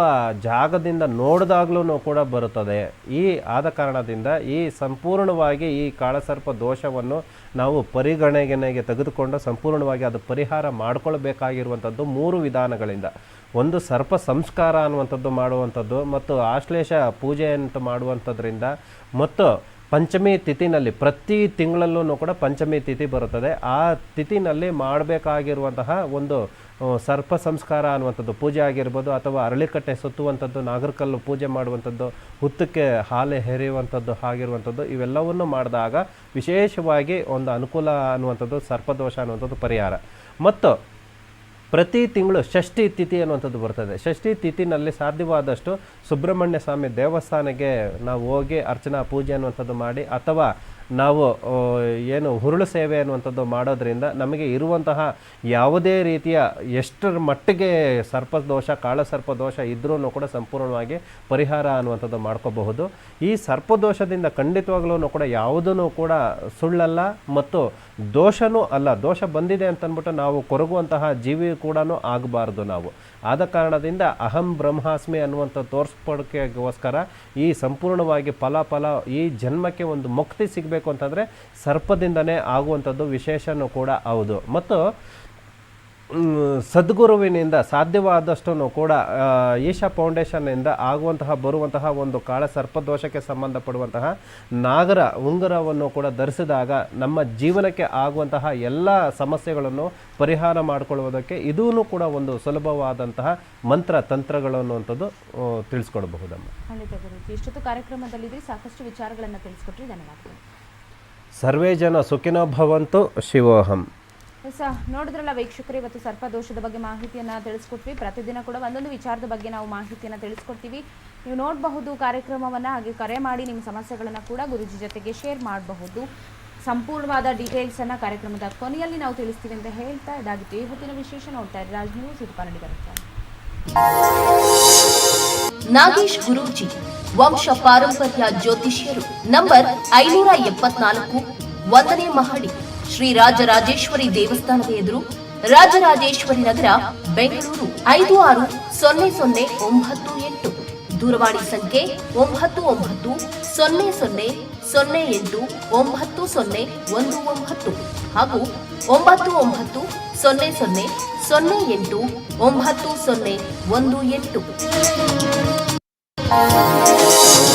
ಜಾಗದಿಂದ ನೋಡಿದಾಗ್ಲೂ ಕೂಡ ಬರುತ್ತದೆ. ಈ ಆದ ಕಾರಣದಿಂದ ಈ ಸಂಪೂರ್ಣವಾಗಿ ಈ ಕಾಳಸರ್ಪ ದೋಷವನ್ನು ನಾವು ಪರಿಗಣನೆಗೆ ತೆಗೆದುಕೊಂಡು ಸಂಪೂರ್ಣವಾಗಿ ಅದು ಪರಿಹಾರ ಮಾಡಿಕೊಳ್ಬೇಕಾಗಿರುವಂಥದ್ದು ಮೂರು ವಿಧಾನಗಳಿಂದ. ಒಂದು ಸರ್ಪ ಸಂಸ್ಕಾರ ಅನ್ನುವಂಥದ್ದು ಮಾಡುವಂಥದ್ದು ಮತ್ತು ಆಶ್ಲೇಷ ಪೂಜೆ ಅಂತ ಮಾಡುವಂಥದ್ರಿಂದ ಮತ್ತು ಪಂಚಮಿ ತಿಥಿನಲ್ಲಿ, ಪ್ರತಿ ತಿಂಗಳಲ್ಲೂ ಕೂಡ ಪಂಚಮಿ ತಿಥಿ ಬರುತ್ತದೆ. ಆ ತಿಥಿನಲ್ಲಿ ಮಾಡಬೇಕಾಗಿರುವಂತಹ ಒಂದು ಸರ್ಪ ಸಂಸ್ಕಾರ ಅನ್ನುವಂಥದ್ದು, ಪೂಜೆ ಆಗಿರ್ಬೋದು, ಅಥವಾ ಅರಳಿಕಟ್ಟೆ ಸುತ್ತುವಂಥದ್ದು, ನಾಗರಕಲ್ಲು ಪೂಜೆ ಮಾಡುವಂಥದ್ದು, ಹುತ್ತಕ್ಕೆ ಹಾಲೆ ಹೆರೆಯುವಂಥದ್ದು ಆಗಿರುವಂಥದ್ದು, ಇವೆಲ್ಲವನ್ನು ಮಾಡಿದಾಗ ವಿಶೇಷವಾಗಿ ಒಂದು ಅನುಕೂಲ ಅನ್ನುವಂಥದ್ದು, ಸರ್ಪದೋಷ ಅನ್ನುವಂಥದ್ದು ಪರಿಹಾರ. ಮತ್ತು ಪ್ರತಿ ತಿಂಗಳು ಷಷ್ಠಿ ತಿಥಿ ಅನ್ನುವಂಥದ್ದು ಬರ್ತದೆ. ಷಷ್ಠಿ ತಿಥಿನಲ್ಲಿ ಸಾಧ್ಯವಾದಷ್ಟು ಸುಬ್ರಹ್ಮಣ್ಯ ಸ್ವಾಮಿ ದೇವಸ್ಥಾನಕ್ಕೆ ನಾವು ಹೋಗಿ ಅರ್ಚನಾ ಪೂಜೆ ಅನ್ನುವಂಥದ್ದು ಮಾಡಿ ಅಥವಾ ನಾವು ಏನು ಹುರುಳು ಸೇವೆ ಅನ್ನುವಂಥದ್ದು ಮಾಡೋದ್ರಿಂದ ನಮಗೆ ಇರುವಂತಹ ಯಾವುದೇ ರೀತಿಯ ಎಷ್ಟರ ಮಟ್ಟಿಗೆ ಸರ್ಪದೋಷ ಕಾಳಸರ್ಪದೋಷ ಇದ್ರೂ ಕೂಡ ಸಂಪೂರ್ಣವಾಗಿ ಪರಿಹಾರ ಅನ್ನುವಂಥದ್ದು ಮಾಡ್ಕೋಬಹುದು. ಈ ಸರ್ಪದೋಷದಿಂದ ಖಂಡಿತವಾಗ್ಲೂ ಕೂಡ ಯಾವುದೂ ಕೂಡ ಸುಳ್ಳಲ್ಲ ಮತ್ತು ದೋಷನೂ ಅಲ್ಲ, ದೋಷ ಬಂದಿದೆ ಅಂತಂದ್ಬಿಟ್ಟು ನಾವು ಕೊರಗುವಂತಹ ಜೀವಿ ಕೂಡ ಆಗಬಾರ್ದು ನಾವು. ಆದ ಕಾರಣದಿಂದ ಅಹಂ ಬ್ರಹ್ಮಾಸ್ಮಿ ಅನ್ನುವಂಥ ತೋರಿಸ್ಪಡಿಕೆಗೋಸ್ಕರ ಈ ಸಂಪೂರ್ಣವಾಗಿ ಫಲ ಫಲ ಈ ಜನ್ಮಕ್ಕೆ ಒಂದು ಮುಕ್ತಿ ಸಿಗಬೇಕು ಅಂತಂದರೆ ಸರ್ಪದಿಂದನೇ ಆಗುವಂಥದ್ದು ವಿಶೇಷನೂ ಕೂಡ ಹೌದು. ಮತ್ತು ಸದ್ಗುರುವಿನಿಂದ ಸಾಧ್ಯವಾದಷ್ಟು ಕೂಡ ಈಶಾ ಫೌಂಡೇಶನ್ನಿಂದ ಆಗುವಂತಹ, ಬರುವಂತಹ ಒಂದು ಕಾಳ ಸರ್ಪದೋಷಕ್ಕೆ ಸಂಬಂಧಪಡುವಂತಹ ನಾಗರ ಉಂಗುರವನ್ನು ಕೂಡ ಧರಿಸಿದಾಗ ನಮ್ಮ ಜೀವನಕ್ಕೆ ಆಗುವಂತಹ ಎಲ್ಲ ಸಮಸ್ಯೆಗಳನ್ನು ಪರಿಹಾರ ಮಾಡಿಕೊಳ್ಳುವುದಕ್ಕೆ ಇದೂ ಕೂಡ ಒಂದು ಸುಲಭವಾದಂತಹ ಮಂತ್ರ ತಂತ್ರಗಳು ಅನ್ನುವಂಥದ್ದು ತಿಳಿಸ್ಕೊಡಬಹುದಮ್ಮ. ಖಂಡಿತ ಗುರುಜಿ. ಇಷ್ಟೊತ್ತು ಕಾರ್ಯಕ್ರಮದಲ್ಲಿ ಸಾಕಷ್ಟು ವಿಚಾರಗಳನ್ನು ತಿಳಿಸ್ಕೊಟ್ರಿ. ಧನ್ಯವಾದಗಳು. ಸರ್ವೇ ಜನ ಸುಖಿನೋ ಭವಂತು ಶಿವೋಹಂ. ಎಸ್ ನೋಡಿದ್ರಲ್ಲ ವೀಕ್ಷಕರು ಇವತ್ತು ಸರ್ಪದೋಷದ ಬಗ್ಗೆ ಮಾಹಿತಿಯನ್ನು ತಿಳಿಸ್ಕೊಟ್ವಿ. ಪ್ರತಿದಿನ ಕೂಡ ಒಂದೊಂದು ವಿಚಾರದ ಬಗ್ಗೆ ನಾವು ಮಾಹಿತಿಯನ್ನು ತಿಳಿಸ್ಕೊಡ್ತೀವಿ. ನೀವು ನೋಡಬಹುದು ಕಾರ್ಯಕ್ರಮವನ್ನು ಹಾಗೆ ಕರೆ ಮಾಡಿ ನಿಮ್ಮ ಸಮಸ್ಯೆಗಳನ್ನು ಕೂಡ ಗುರುಜಿ ಜೊತೆಗೆ ಶೇರ್ ಮಾಡಬಹುದು. ಸಂಪೂರ್ಣವಾದ ಡೀಟೇಲ್ಸನ್ನು ಅನ್ನ ಕಾರ್ಯಕ್ರಮದ ಕೊನೆಯಲ್ಲಿ ನಾವು ತಿಳಿಸ್ತೀವಿ ಅಂತ ಹೇಳ್ತಾ ಇದಾಗಿತ್ತು. ಇವತ್ತಿನ ವಿಶೇಷ ನೋಡ್ತಾ ಇದ್ದಾರೆ ರಾಜ್ ನ್ಯೂಸ್ ಇದು ಬರುತ್ತೆ. ನಾಗೇಶ್ ಗುರೂಜಿ ವಂಶ ಪಾರಂಪರ್ಯ ಜ್ಯೋತಿಷ್ಯರು. ನಂಬರ್ ಐನೂರ ಎಪ್ಪತ್ನಾಲ್ಕು, ಒಂದನೇ ಮಹಡಿ, ಶ್ರೀ ರಾಜರಾಜೇಶ್ವರಿ ದೇವಸ್ಥಾನದ ಎದುರು, ರಾಜರಾಜೇಶ್ವರಿ ನಗರ, ಬೆಂಗಳೂರು, ಐದು ಆರು ಸೊನ್ನೆ ಸೊನ್ನೆ ಒಂಬತ್ತು ಎಂಟು. ದೂರವಾಣಿ ಸಂಖ್ಯೆ ಒಂಬತ್ತು ಒಂಬತ್ತು ಸೊನ್ನೆ ಸೊನ್ನೆ ಸೊನ್ನೆ ಎಂಟು ಒಂಬತ್ತು ಸೊನ್ನೆ ಒಂದು ಒಂಬತ್ತು ಹಾಗೂ ಒಂಬತ್ತು ಒಂಬತ್ತು ಸೊನ್ನೆ ಸೊನ್ನೆ ಸೊನ್ನೆ ಎಂಟು ಒಂಬತ್ತು ಸೊನ್ನೆ ಒಂದು ಎಂಟು. Thank you.